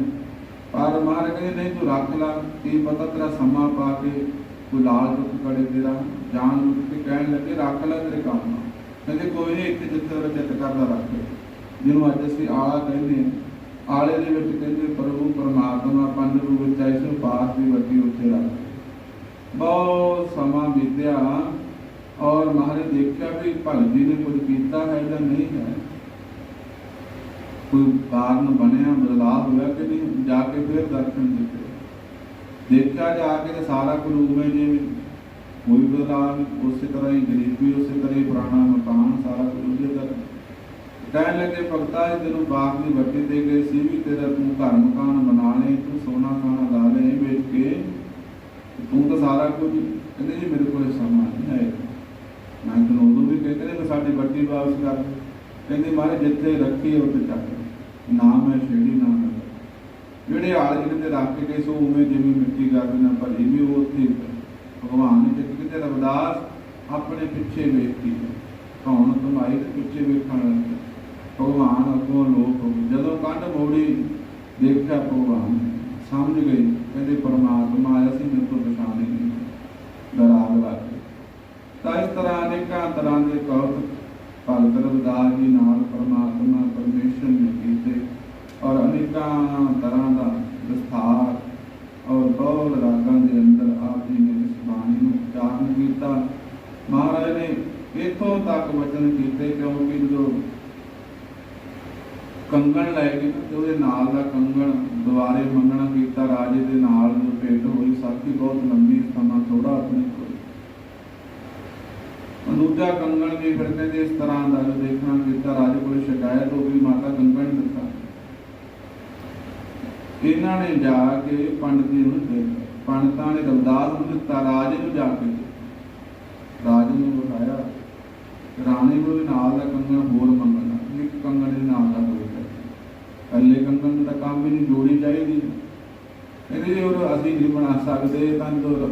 ਪਰ ਮਹਾਰਾਜ ਕਹਿੰਦੇ, ਨਹੀਂ, ਤੂੰ ਰੱਖ ਲਾ ਕੀ ਪਤਾ ਤੇਰਾ ਸਮਾਂ ਪਾ ਕੇ, ਕੋਈ ਲਾਲ ਦੁੱਖ ਕੜੇ ਤੇਰਾ, ਜਾਨ ਨੂੰ ਕੇ ਕਹਿਣ ਲੱਗੇ, ਰੱਖ ਲੈ ਤੇਰੇ ਕੰਮ ਕਹਿੰਦੇ ਕੋਈ ਨਹੀਂ, ਇੱਥੇ ਜਿੱਥੇ ਉਹ ਚਿੱਤ ਕਰਦਾ ਰੱਖ ਜਿਹਨੂੰ ਅੱਜ ਅਸੀਂ ਆਲਾ ਕਹਿੰਦੇ ਆਲੇ ਦੇ ਵਿੱਚ ਕਹਿੰਦੇ, ਪ੍ਰਭੂ ਪਰਮਾਤਮਾ ਪੰਜ ਰੂਪ ਵਿੱਚ ਆਈ ਪਾਸ ਦੀ ਵੱਡੀ ਉੱਥੇ ਰੱਖ ਬਹੁਤ ਸਮਾਂ ਬੀਤਿਆ ਔਰ ਮਹਾਰਾਜ ਦੇਖਿਆ ਵੀ ਭਗਤ ਜੀ ਨੇ ਕੁਝ ਕੀਤਾ ਹੈ ਜਾਂ ਨਹੀਂ ਹੈ। ਕੋਈ ਕਾਰਨ ਬਣਿਆ, ਬਦਲਾਅ ਹੋਇਆ ਕਿ ਨਹੀਂ, ਜਾ ਕੇ ਫਿਰ ਦਰਸ਼ਨ ਦਿੱਤੇ ਦੇਖਿਆ ਜਾ ਕੇ ਤੇ ਸਾਰਾ ਕੁਝ ਉਵੇਂ ਜਿਵੇਂ ਕੋਈ ਬਦਲਾਅ ਉਸੇ ਤਰ੍ਹਾਂ ਹੀ ਗਰੀਬੀ ਉਸੇ ਤਰ੍ਹਾਂ ਹੀ ਪੁਰਾਣਾ ਮਕਾਨ, ਸਾਰਾ ਕੁਝ ਉਸੇ ਤਰ੍ਹਾਂ ਕਹਿਣ ਲੱਗੇ, ਭਗਤਾ, ਇਹ ਤੈਨੂੰ ਬਾਗ ਦੀ ਵੱਟੀ ਦੇ ਗਏ ਸੀ ਵੀ ਤੇਰਾ ਤੂੰ ਘਰ ਮਕਾਨ ਬਣਾ ਲੈ, ਤੂੰ ਸੋਨਾ ਖਾਣਾ ਲਾ ਲੈ, ਇਹ ਵੇਚ ਕੇ ਤੂੰ ਤਾਂ ਸਾਰਾ ਕੁਝ ਕਹਿੰਦੇ ਜੀ ਮੇਰੇ ਕੋਲ ਸਮਾਂ ਨਹੀਂ ਹੈ। ਮੈਂ ਤੈਨੂੰ ਉਦੋਂ ਵੀ ਕਹਿੰਦੇ ਨੇ ਮੈਂ ਸਾਡੀ ਵੱਟੀ ਵਾਪਸ ਕਰ ਦੇ। ਕਹਿੰਦੇ ਮਾਰੇ ਜਿੱਥੇ ਰੱਖੀ ਉੱਥੇ ਚੱਕ ਨਾ ਮੈਂ ਛੇੜੀ, ਨਾ ਮੈਂ ਜਿਹੜੇ ਆਲ ਜਿਹਨੇ ਤੇ ਰੱਖ ਕੇ ਗਏ ਸੋ ਉਵੇਂ ਜਿਵੇਂ ਮਿੱਟੀ ਕਰਦੇ ਨਾ ਭਲੀ ਵੀ ਉਹ ਉੱਥੇ ਭਗਵਾਨ ਨੇ ਜਿੱਤ ਕਿਤੇ ਰਵਦਾਸ ਆਪਣੇ ਪਿੱਛੇ ਵੇਖੀ। ਕੌਣ ਕਮਾਈ ਤੇ ਪਿੱਛੇ ਵੇਖਣ ਲੱਗੇ ਭਗਵਾਨ ਅੱਗੋਂ ਲੋਕ ਜਦੋਂ ਕੰਢ ਮੋੜੀ, ਦੇਖਿਆ ਭਗਵਾਨ। ਸਮਝ ਗਏ ਕਹਿੰਦੇ ਪਰਮਾਤਮਾ ਆਇਆ ਸੀ, ਮੇਰੇ ਤੋਂ ਪਛਾਣ ਹੀ ਨਹੀਂ ਡਰਾਗ ਲੱਗ ਗਏ। ਤਾਂ ਇਸ ਤਰ੍ਹਾਂ ਅਨੇਕਾਂ ਤਰ੍ਹਾਂ ਦੇ ਕੌਤਕ ਭਗਤ ਰਵਦਾਸ ਜੀ ਨਾਲ ਪਰਮਾਤਮਾ ਪਰਮੇਸ਼ਰ ਨੇ ਕੀਤੇ ਔਰ ਅਨੇਕਾਂ ਤਰ੍ਹਾਂ ਦਾ ਵਿਸਥਾਰ ਔਰ ਬਹੁਤ ਰਾਗਾਂ ਦੇ ਅੰਦਰ ਆਪ ਜੀ ਨੇ ਇਸ ਬਾਣੀ ਨੂੰ ਉਚਾਰਨ ਕੀਤਾ। ਮਹਾਰਾਜ ਨੇ ਇਥੋਂ ਤੱਕ ਵਚਨ ਕੀਤੇ, ਕਿਉਂਕਿ ਜਦੋਂ ਕੰਗਣ ਲੈ ਕੇ ਨਾ ਤੇ ਉਹਦੇ ਨਾਲ ਦਾ ਕੰਗਣ ਦੁਆਰੇ ਮੰਗਣਾ ਕੀਤਾ, ਰਾਜੇ ਦੇ ਨਾਲ ਜੋ ਭੇਟ ਹੋਈ। ਸਾਥੀ ਬਹੁਤ ਲੰਬੀ ਸਮਾਂ ਥੋੜਾ ਆਪਣੇ ਕੋਲ। ਦੂਜਾ ਕੰਗਣ ਵੀ ਫਿਰ ਕਹਿੰਦੇ ਇਸ ਤਰ੍ਹਾਂ ਦਾ ਜੋ ਦੇਖਣਾ ਕੀਤਾ, ਰਾਜੇ ਕੋਲ ਸ਼ਿਕਾਇਤ ਹੋ ਗਈ, ਮਾਤਾ ਕੰਗਣ ਦਿੱਤਾ। ਇਹਨਾਂ ਨੇ ਜਾ ਕੇ ਪੰਡਤ ਨੂੰ ਦਿੱਤਾ। ਪੰਡਤਾਂ ਨੇ ਰਵਦਾਸ ਨੂੰ ਦਿੱਤਾ, ਰਾਜੇ ਨੂੰ ਜਾ ਕੇ। ਰਾਜੇ ਨੂੰ ਬੁਲਾਇਆ। ਰਾਣੀ ਕੋਲ ਨਾਲ ਦਾ ਕੰਗਣ ਹੋਰ ਮੰਗਣਾ। ਇੱਕ ਕੰਗਣ ਦੇ ਨਾਲ ਦਾ ਹੋਵੇ ਦਾ ਕੰਮ ਵੀ ਨਹੀਂ, ਜੋੜੀ ਚਾਹੀਦੀ ਇਹਦੇ ਜੇ ਉਹ ਅਸੀਂ ਨਹੀਂ ਬਣਾ ਸਕਦੇ, ਤਾਂ ਜੋ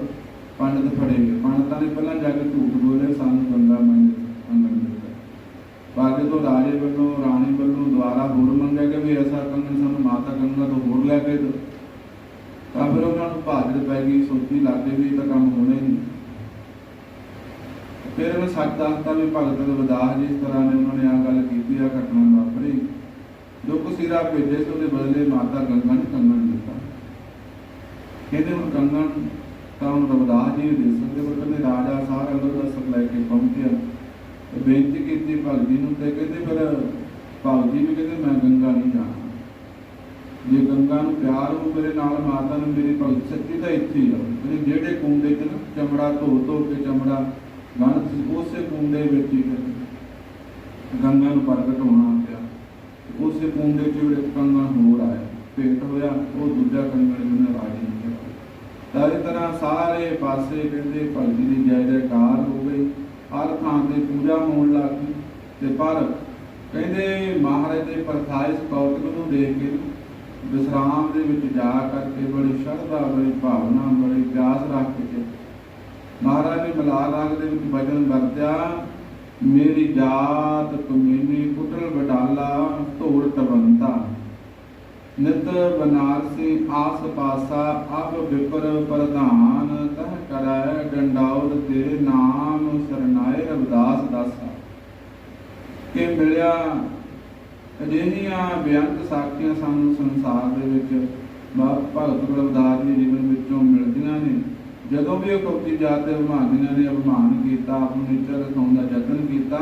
ਪੰਡਤ ਫੜੇ ਪੰਡਤਾਂ ਨੇ ਪਹਿਲਾਂ ਜਾ ਕੇ ਝੂਠ ਬੋਲੇ, ਸਾਨੂੰ ਬੰਦਾ ਮੰਗ ਕੰਗਣ ਦਿੱਤਾ। ਰਾਜੇ ਵੱਲੋਂ, ਰਾਣੀ ਵੱਲੋਂ ਦੁਆਰਾ ਹੋਰ ਮੰਗਿਆ ਕਿ ਵੀ ਐਸਾ ਕੰਗਣ ਸਾਨੂੰ ਮਾਤਾ ਗੰਗਾ ਤੋਂ ਹੋਰ ਲੈ ਕੇ ਦਿਓ। ਤਾਂ ਫਿਰ ਉਹਨਾਂ ਨੂੰ ਭਾਜੜ ਪੈ ਗਈ, ਸੋਚੀ ਲੱਗੇ ਵੀ ਤਾਂ ਕੰਮ ਹੋਣਾ ਨਹੀਂ। ਫਿਰ ਉਹਨੇ ਸੱਚ ਦੱਸਤਾ ਵੀ ਭਗਤ ਰਵਿਦਾਸ ਜਿਸ ਤਰ੍ਹਾਂ ਨੇ ਉਹਨਾਂ ਨੇ ਆ ਗੱਲ ਕੀਤੀ ਆ ਘਟਨਾ ਵਾਪਰੀ। ਸਿਰਾ ਭੇਜੇ ਸੀ ਉਹਦੇ ਬਦਲੇ ਮਾਤਾ ਗੰਗਾ ਨੇ ਕੰਗਣ ਦਿੱਤਾ ਕਹਿੰਦੇ ਹੁਣ ਕੰਗਣ ਤਾਂ ਹੁਣ ਰਵਿਦਾਸ ਜੀ ਦੇ ਸਕਦੇ, ਪਰ ਕਹਿੰਦੇ ਰਾਜਾ ਸਾਰਾ ਲੋਕ ਦਸਤ ਲੈ ਕੇ ਪਹੁੰਚਿਆ। ਤੇ ਬੇਨਤੀ ਕੀਤੀ ਭਗਤ ਜੀ ਨੂੰ ਤੇ ਕਹਿੰਦੇ ਫਿਰ ਭਗਤ ਜੀ ਵੀ ਕਹਿੰਦੇ ਮੈਂ ਗੰਗਾ ਨਹੀਂ ਜਾਣਾ। ਜੇ ਗੰਗਾ ਨੂੰ ਪਿਆਰ ਹੋ ਮੇਰੇ ਨਾਲ ਮਾਤਾ ਨੂੰ ਮੇਰੀ ਭਗਤ ਸੱਚੀ ਤਾਂ ਇੱਥੇ ਹੀ ਆ ਕਹਿੰਦੇ ਜਿਹੜੇ ਕੁੰਡੇ 'ਚ ਚਮੜਾ ਧੋ ਧੋ ਕੇ ਚਮੜਾ ਗੰਨ ਉਸੇ ਕੁੰਡੇ ਵਿੱਚ ਹੀ ਗੰਗਾ ਨੂੰ ਪ੍ਰਗਟ ਹੋਣਾ। ਪਿਆ ਉਸੇ ਕੁੰਡੇ 'ਚ ਜਿਹੜੇ ਕੰਗਣ ਹੋਰ ਆਇਆ ਭੇਟ ਹੋਇਆ, ਉਹ ਦੂਜਾ ਕੰਗਣ ਮੈਨੂੰ ਰਾਜੀ ਨਹੀਂ ਤਾਂ ਇਸ ਤਰ੍ਹਾਂ ਸਾਰੇ ਪਾਸੇ ਕਹਿੰਦੇ ਭਗਤੀ ਦੀ ਜੈ ਜੈਕਾਰ ਹੋ ਗਈ, ਹਰ ਥਾਂ ਤੇ ਪੂਜਾ ਹੋਣ ਲੱਗ ਤੇ ਪਰ ਕਹਿੰਦੇ ਮਹਾਰਾਜ ਦੇ ਪਰਥਾਇਸ ਕੌਤਕ ਨੂੰ ਦੇਖ ਕੇ ਵਿਸਰਾਮ ਦੇ ਵਿੱਚ ਜਾ ਕਰਕੇ ਬੜੀ ਸ਼ਰਧਾ, ਬੜੀ ਭਾਵਨਾ, ਬੜੀ ਪਿਆਸ ਰੱਖ ਕੇ ਮਹਾਰਾਜ ਨੇ ਮਲਾਲ ਰਾਗ ਦੇ ਵਿੱਚ ਵਚਨ ਵਰਤਿਆ ਮੇਰੀ ਜਾਤ ਕਮੀਨੀ ਕੁਟਲ ਬਡਾਲਾ ਧੂੜ ਤਵੰਤਾ ਨਿਤ ਬਨਾਰਸੀ ਆਸ ਪਾਸਾ ਅਬ ਵਿਪਰ ਪ੍ਰਧਾਨ, ਤਹ ਕਰੈ ਡੰਡਾਉਦ ਤੇਰੇ ਨਾਮ, ਸਰਨਾਏ ਰਵਿਦਾਸ ਦਾਸਾ। ਕਿ ਮਿਲਿਆ ਅਜਿਹੀਆਂ ਬੇਅੰਤ ਸਾਖੀਆਂ ਸਾਨੂੰ ਸੰਸਾਰ ਦੇ ਵਿੱਚ ਭਗਤ ਰਵਿਦਾਸ ਦੇ ਜੀਵਨ ਵਿੱਚੋਂ ਮਿਲਦੀਆਂ ਨੇ। ਜਦੋਂ ਵੀ ਉਹ ਕੌਤੀ ਜਾਤ ਦੇ ਅਭਿਮਾਨੀਆਂ ਨੇ ਅਭਿਮਾਨ ਕੀਤਾ, ਆਪ ਨੂੰ ਨੀਚਾ ਦਿਖਾਉਣ ਦਾ ਯਤਨ ਕੀਤਾ,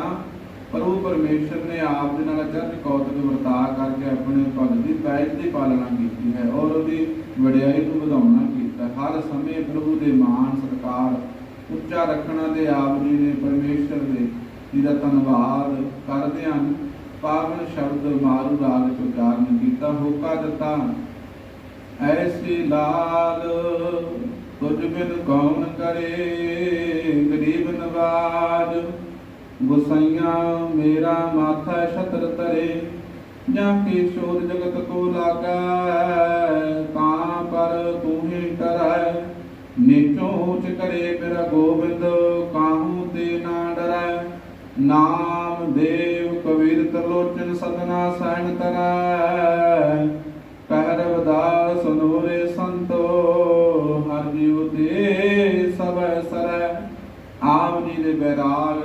ਪਰ ਉਹ ਪਰਮੇਸ਼ਰ ਨੇ ਆਪ ਦੇ ਨਾਲ ਅਚਰਜ ਕੌਤਕ ਵਰਤਾ ਕਰਕੇ ਆਪਣੇ ਭਗਤ ਦੀ ਪੈਜ ਦੀ ਪਾਲਣਾ ਕੀਤੀ ਹੈ ਔਰ ਉਹਦੀ ਵਡਿਆਈ ਨੂੰ ਵਧਾਉਣਾ ਕੀਤਾ ਹਰ ਸਮੇਂ ਪ੍ਰਭੂ ਦੇ ਮਾਨ ਸਤਕਾਰ, ਉੱਚਾ ਰੱਖਣਾ ਤੇ ਆਪ ਜੀ ਨੇ ਪਰਮੇਸ਼ਰ ਦੇ ਜੀ ਦਾ ਧੰਨਵਾਦ ਕਰਦੇ ਹਨ। ਪਾਵਨ ਸ਼ਬਦ ਮਾਰੂ ਰਾਗ ਪ੍ਰਚਾਰਨ ਕੀਤਾ, ਹੋਕਾ ਦਿੱਤਾ। ਐਸੀ ਲਾਲ ਤੁਝ ਬਿਨ ਕੌਣ ਕਰੇ, ਗਰੀਬ ਨਵਾਜ। ਗੁਸਈਆ, ਮੇਰਾ ਮਾਥਾ ਛਤਰ ਤਰੇ ਜਾਂ ਕੀ ਸ਼ੋਧ ਜਗਤ ਕੋ ਲਾਗੈ? ਤਾਂ ਪਰ ਤੂੰ ਹੀ ਕਰੈ ਨੀਚੋਂ ਉੱਚ ਕਰੇ ਮੇਰਾ ਗੋਬਿੰਦ, ਕਾਹੂ ਤੇ ਨਾ ਡਰੈ। ਨਾਮ ਦੇਵ ਕਬੀਰ ਤਰਲੋਚਨ ਸਤਨਾ ਸਹਿਣ ਤਰੈ।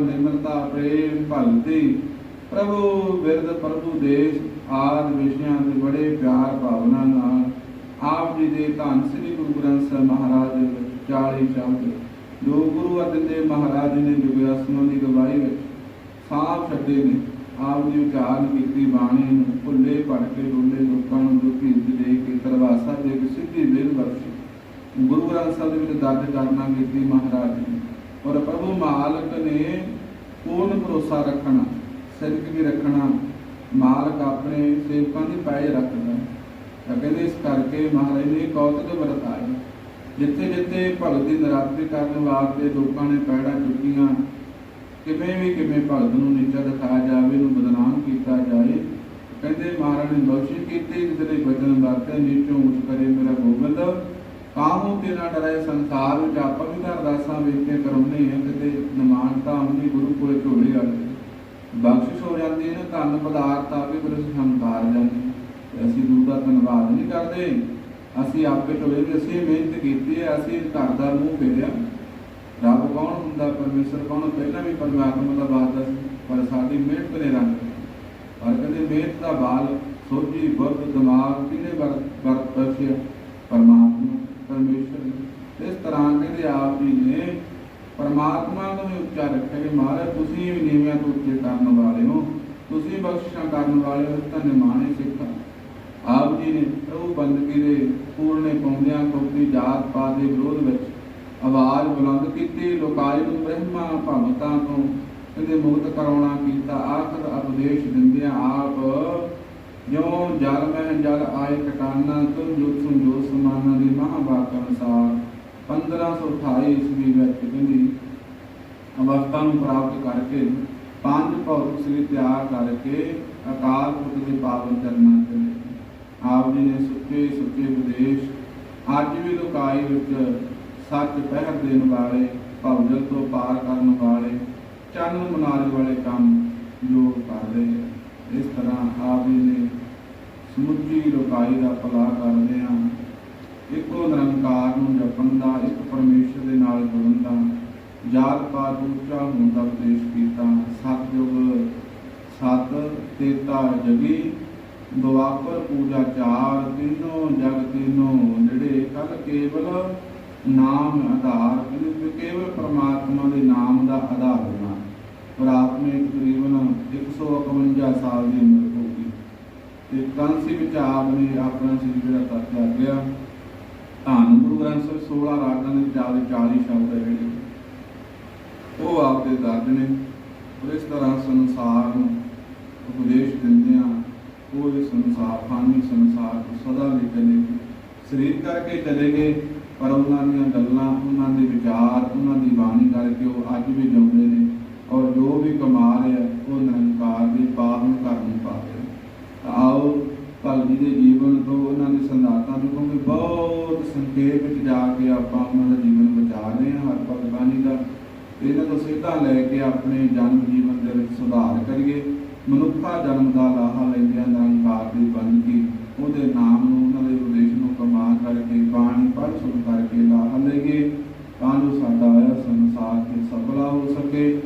ਨਿਮਰਤਾ, ਪ੍ਰੇਮ, ਭਗਤੀ, ਪ੍ਰਭੂ ਬਿਰਦ ਪ੍ਰਭੂ ਦੇਸ਼ ਆਦ ਵਿਸ਼ਿਆਂ ਦੇ ਬੜੇ ਪਿਆਰ ਭਾਵਨਾ ਨਾਲ ਆਪ ਜੀ ਦੇ ਧੰਨ ਸ੍ਰੀ ਗੁਰੂ ਗ੍ਰੰਥ ਸਾਹਿਬ ਮਹਾਰਾਜ 40 ਸ਼ਬਦ, ਜੋ ਗੁਰੂ ਅਰਜਨ ਦੇਵ ਮਹਾਰਾਜ ਨੇ ਜੁਗਿਆਸਨਾਂ ਦੀ ਗਵਾਹੀ ਵਿੱਚ ਸਾਫ਼ ਛੱਡੇ ਨੇ। ਆਪ ਦੀ ਉਚਾਰਨ ਕੀਤੀ ਬਾਣੀ ਨੂੰ, ਭੁੱਲੇ ਪੜ ਕੇ ਡੋਲੇ ਲੋਕਾਂ ਨੂੰ ਜੋ ਭੀਤ ਦੇ ਕੇ ਤਰਵਾਸਾ ਦੇ ਸਿੱਧੀ ਵੇਲ ਬਖਸ਼ੀ। ਗੁਰੂ ਗ੍ਰੰਥ ਸਾਹਿਬ ਦੇ ਵਿੱਚ ਦਰਜ ਕਰਨਾ ਕੀਤੀ ਮਹਾਰਾਜ ਨੇ। ਔਰ ਪ੍ਰਭੂ ਮਾਲਕ ਨੇ ਪੂਰਨ ਭਰੋਸਾ ਰੱਖਣਾ ਸਿਰਕ ਵੀ ਰੱਖਣਾ। ਮਾਲਕ ਆਪਣੇ ਸੇਵਕਾਂ ਦੀ ਪੈਜ ਰੱਖਦਾ ਤਾਂ ਕਹਿੰਦੇ ਇਸ ਕਰਕੇ ਮਹਾਰਾਜ ਨੇ ਕੌਤਕ ਵਰਤਾਇਆ ਜਿੱਥੇ ਜਿੱਥੇ ਭਗਤ ਦੀ ਨਰਾਤਰੀ ਕਰਨ ਵਾਸਤੇ ਲੋਕਾਂ ਨੇ ਪੈੜਾਂ ਚੁੱਕੀਆਂ, ਕਿਵੇਂ ਵੀ ਕਿਵੇਂ ਭਗਤ ਨੂੰ ਨੀਚਾ ਦਿਖਾਇਆ ਜਾਵੇ ਨੂੰ ਬਦਨਾਮ ਕੀਤਾ ਜਾਏ, ਕਹਿੰਦੇ ਮਹਾਰਾਜ ਨੇ ਬਖਸ਼ਿਸ਼ ਕੀਤੀ ਜਿਸ ਦੇ ਬਚਨ ਵਰਤੇ ਨੀਚੋਂ ਉੱਚ ਕਰੇ ਮੇਰਾ ਗੋਬਿੰਦ। ਕਾਹੂ ਤੇ ਨਾ ਡਰੇ ਸੰਸਾਰ ਵਿੱਚ ਆਪਾਂ ਵੀ ਤਾਂ ਅਰਦਾਸਾਂ ਵੇਖ ਕੇ ਕਰਾਉਂਦੇ ਹਾਂ, ਕਿਤੇ ਨਿਮਾਨਤਾ ਹੁੰਦੀ ਗੁਰੂ ਕੋਲੇ ਝੋਲੇ ਵਾਲੇ ਬਖਸ਼ਿਸ਼ ਹੋ ਜਾਂਦੀ ਹੈ ਨਾ, ਧੰਨ ਪਦਾਰਥ ਆ ਫਿਰ ਅਸੀਂ ਹੰਕਾਰ ਜਾਂਦੇ ਅਸੀਂ ਗੁਰੂ ਦਾ ਧੰਨਵਾਦ ਨਹੀਂ ਕਰਦੇ। ਅਸੀਂ ਆਪੇ ਝੋਲੇ ਵੀ ਅਸੀਂ ਮਿਹਨਤ ਕੀਤੀ ਹੈ, ਅਸੀਂ ਘਰ ਦਾ ਮੂੰਹ ਫੇਰਿਆ। ਰੱਬ ਕੌਣ ਹੁੰਦਾ? ਪਰਮੇਸ਼ਰ ਕੌਣ? ਪਹਿਲਾਂ ਵੀ ਪਰਮਾਤਮਾ ਦਾ ਵਾਅਦਾ ਸੀ ਪਰ ਸਾਡੀ ਮਿਹਨਤ ਨੇ ਰੰਗ ਪਰ ਕਹਿੰਦੇ ਮਿਹਨਤ ਦਾ ਬਾਲ, ਸੋਝੀ, ਬੁੱਧ, ਦਿਮਾਗ ਕਿਹਨੇ ਵਰ, ਵਰਤ ਪਰਮਾਤਮਾ ਇਸ ਤਰ੍ਹਾਂ ਕਹਿੰਦੇ ਆਪ ਜੀ ਨੇ ਪਰਮਾਤਮਾ ਨੂੰ ਵੀ ਉੱਚਾ ਰੱਖਿਆ ਕਿ ਮਹਾਰਾਜ, ਤੁਸੀਂ ਵੀ ਨੀਵਿਆਂ ਤੋਂ ਉੱਚੇ ਕਰਨ ਵਾਲੇ ਹੋ। ਤੁਸੀਂ ਬਖਸ਼ਿਸ਼ਾਂ ਕਰਨ ਵਾਲੇ ਹੋ ਤਾਂ ਨਿਮਾਣੇ ਸਿੱਖਾ ਆਪ ਜੀ ਨੇ ਪ੍ਰਭੂ ਬੰਦਗੀ ਦੇ ਪੂਰਨੇ ਪਾਉਂਦਿਆਂ ਕੋਈ ਜਾਤ ਪਾਤ ਦੇ ਵਿਰੋਧ ਵਿੱਚ ਆਵਾਜ਼ ਬੁਲੰਦ ਕੀਤੀ ਲੋਕਾਈ ਨੂੰ ਬ੍ਰਹਮਾ ਭਗਤਾਂ ਤੋਂ ਕਹਿੰਦੇ, ਮੁਕਤ ਕਰਾਉਣਾ ਕੀਤਾ, ਆਖਰ ਉਪਦੇਸ਼ ਦਿੰਦਿਆਂ ਆਪ ਜਿਉ ਜਲ ਮਹਿ ਜਲ ਆਏ ਕਟਾਨਾ, ਤੁਮ ਜੋਤ ਤੁਮ ਜੋ ਸਮਾਨਾ ਦੀ ਮਹਾਵਾਕ ਅਨੁਸਾਰ 1528 ਈਸਵੀ ਵਿੱਚ ਕਹਿੰਦੀ, ਅਵਸਥਾ ਨੂੰ ਪ੍ਰਾਪਤ ਕਰਕੇ ਪੰਜ ਭੌਤਿਕ ਸ੍ਰੀ ਤਿਆਗ ਕਰਕੇ ਅਕਾਲ ਪੁਰਖ ਦੇ ਪਾਵਨ ਚਰਨਾਂ ਚਲੇ ਆਪ ਜੀ ਨੇ ਸੁੱਚੇ ਸੁੱਚੇ ਵਿਦੇਸ਼ ਅੱਜ ਵੀ ਲੋਕਾਈ ਵਿੱਚ ਸੱਚ ਪਹਿਰ ਦੇਣ ਵਾਲੇ, ਭਵਜਲ ਤੋਂ ਪਾਰ ਕਰਨ ਵਾਲੇ, ਚੰਨ ਮਨਾਰੇ ਵਾਲੇ ਕੰਮ ਜੋ ਕਰ ਰਹੇ ਹੈ ਇਸ ਤਰ੍ਹਾਂ ਆਪ ਜੀ ਨੇ ਸਮੁੱਚੀ ਲੋਕਾਈ ਦਾ ਭਲਾ ਕਰਦੇ ਆ ਇੱਕੋ ਨਿਰੰਕਾਰ ਨੂੰ ਜਪਣ ਦਾ, ਇੱਕ ਪਰਮੇਸ਼ਰ ਦੇ ਨਾਲ ਜੁੜਨ ਦਾ, ਜਾਤ ਪਾ ਉੱਚਾ ਹੋਣ ਦਾ ਉਪਦੇਸ਼ ਕੀਤਾ। ਸਤਿਯੁਗ ਸਤ, ਤੇਤਾ, ਜਗੀ, ਦੁਆਪਰ ਪੂਜਾ, ਚਾਰ, ਤਿੰਨੋਂ, ਜਗ ਤਿੰਨੋਂ ਜਿਹੜੇ ਕਲ ਕੇਵਲ ਨਾਮ ਆਧਾਰ। ਕੇਵਲ ਪਰਮਾਤਮਾ ਦੇ ਨਾਮ ਦਾ ਆਧਾਰ ਹੋਣਾ। ਪ੍ਰਾਥਮਿਕ ਤਕਰੀਬਨ 151 ਸਾਲ ਦੀ ਉਮਰ ਹੋ ਗਈ। ਤੇ ਕਾਂਸੀ ਵਿਚਾਰ ਨੇ ਆਪਣਾ ਸਰੀਰ ਜਿਹੜਾ ਤੱਕ ਕਰ ਲਿਆ ਧੰਨ ਗੁਰੂ ਗ੍ਰੰਥ ਸਾਹਿਬ 16 ਰਾਗਾਂ ਦੇ ਚਾਰ 40 ਸ਼ਬਦ ਹੈ ਜਿਹੜੇ। ਉਹ ਆਪ ਦੇ ਦਰਜ ਨੇ ਔਰ ਇਸ ਤਰ੍ਹਾਂ ਸੰਸਾਰ ਨੂੰ ਉਪਦੇਸ਼ ਦਿੰਦੇ ਆ। ਉਹ ਇਹ ਸੰਸਾਰ, ਫਾਨੀ ਸੰਸਾਰ ਤੋਂ ਸਦਾ ਲਈ ਚਲੇ ਸਰੀਰ ਕਰਕੇ ਚਲੇ ਗਏ, ਪਰ ਉਹਨਾਂ ਦੀਆਂ ਗੱਲਾਂ, ਉਹਨਾਂ ਦੇ ਵਿਚਾਰ, ਉਹਨਾਂ ਦੀ ਬਾਣੀ ਕਰਕੇ ਉਹ ਅੱਜ ਵੀ ਜਿਉਂਦੇ ਨੇ। ਔਰ ਜੋ ਵੀ ਕਮਾ ਰਿਹਾ, ਉਹ ਨਿਰੰਕਾਰ ਦੇ ਪਾਪ ਨੂੰ ਘਰ ਨੂੰ ਆਓ ਰਿਹਾ ਜੀ ਦੇ ਜੀਵਨ ਤੋਂ, ਉਹਨਾਂ ਦੇ ਸੰਦਾਤਾਂ ਨੂੰ ਕਿਉਂਕਿ ਬਹੁਤ ਸੰਖੇਪ ਵਿੱਚ ਜਾ ਕੇ ਆਪਾਂ ਉਹਨਾਂ ਦਾ ਜੀਵਨ ਬਚਾ ਰਹੇ ਹਾਂ, ਹਰ ਭਗਤ ਬਾਣੀ ਦਾ ਇਹਨਾਂ ਤੋਂ ਸਿੱਧਾ ਲੈ ਕੇ ਆਪਣੇ ਜਨਮ ਜੀਵਨ ਦੇ ਵਿੱਚ ਸੁਧਾਰ ਕਰੀਏ। ਮਨੁੱਖਾ ਜਨਮ ਦਾ ਲਾਹਾ ਲੈਂਦਿਆਂ ਨਿਰੰਕਾਰ ਦੀ ਬੰਦਗੀ ਉਹਦੇ ਨਾਮ ਨੂੰ, ਉਹਨਾਂ ਦੇ ਉਪਦੇਸ਼ ਨੂੰ ਕਮਾ ਕਰਕੇ, ਬਾਣੀ ਪੜ੍ਹ ਸੁਣ ਕਰਕੇ ਲਾਹਾ ਲਈਏ, ਤਾਂ ਜੋ ਸਾਡਾ ਸੰਸਾਰ ਤੇ ਸਫਲਾ ਹੋ ਸਕੇ।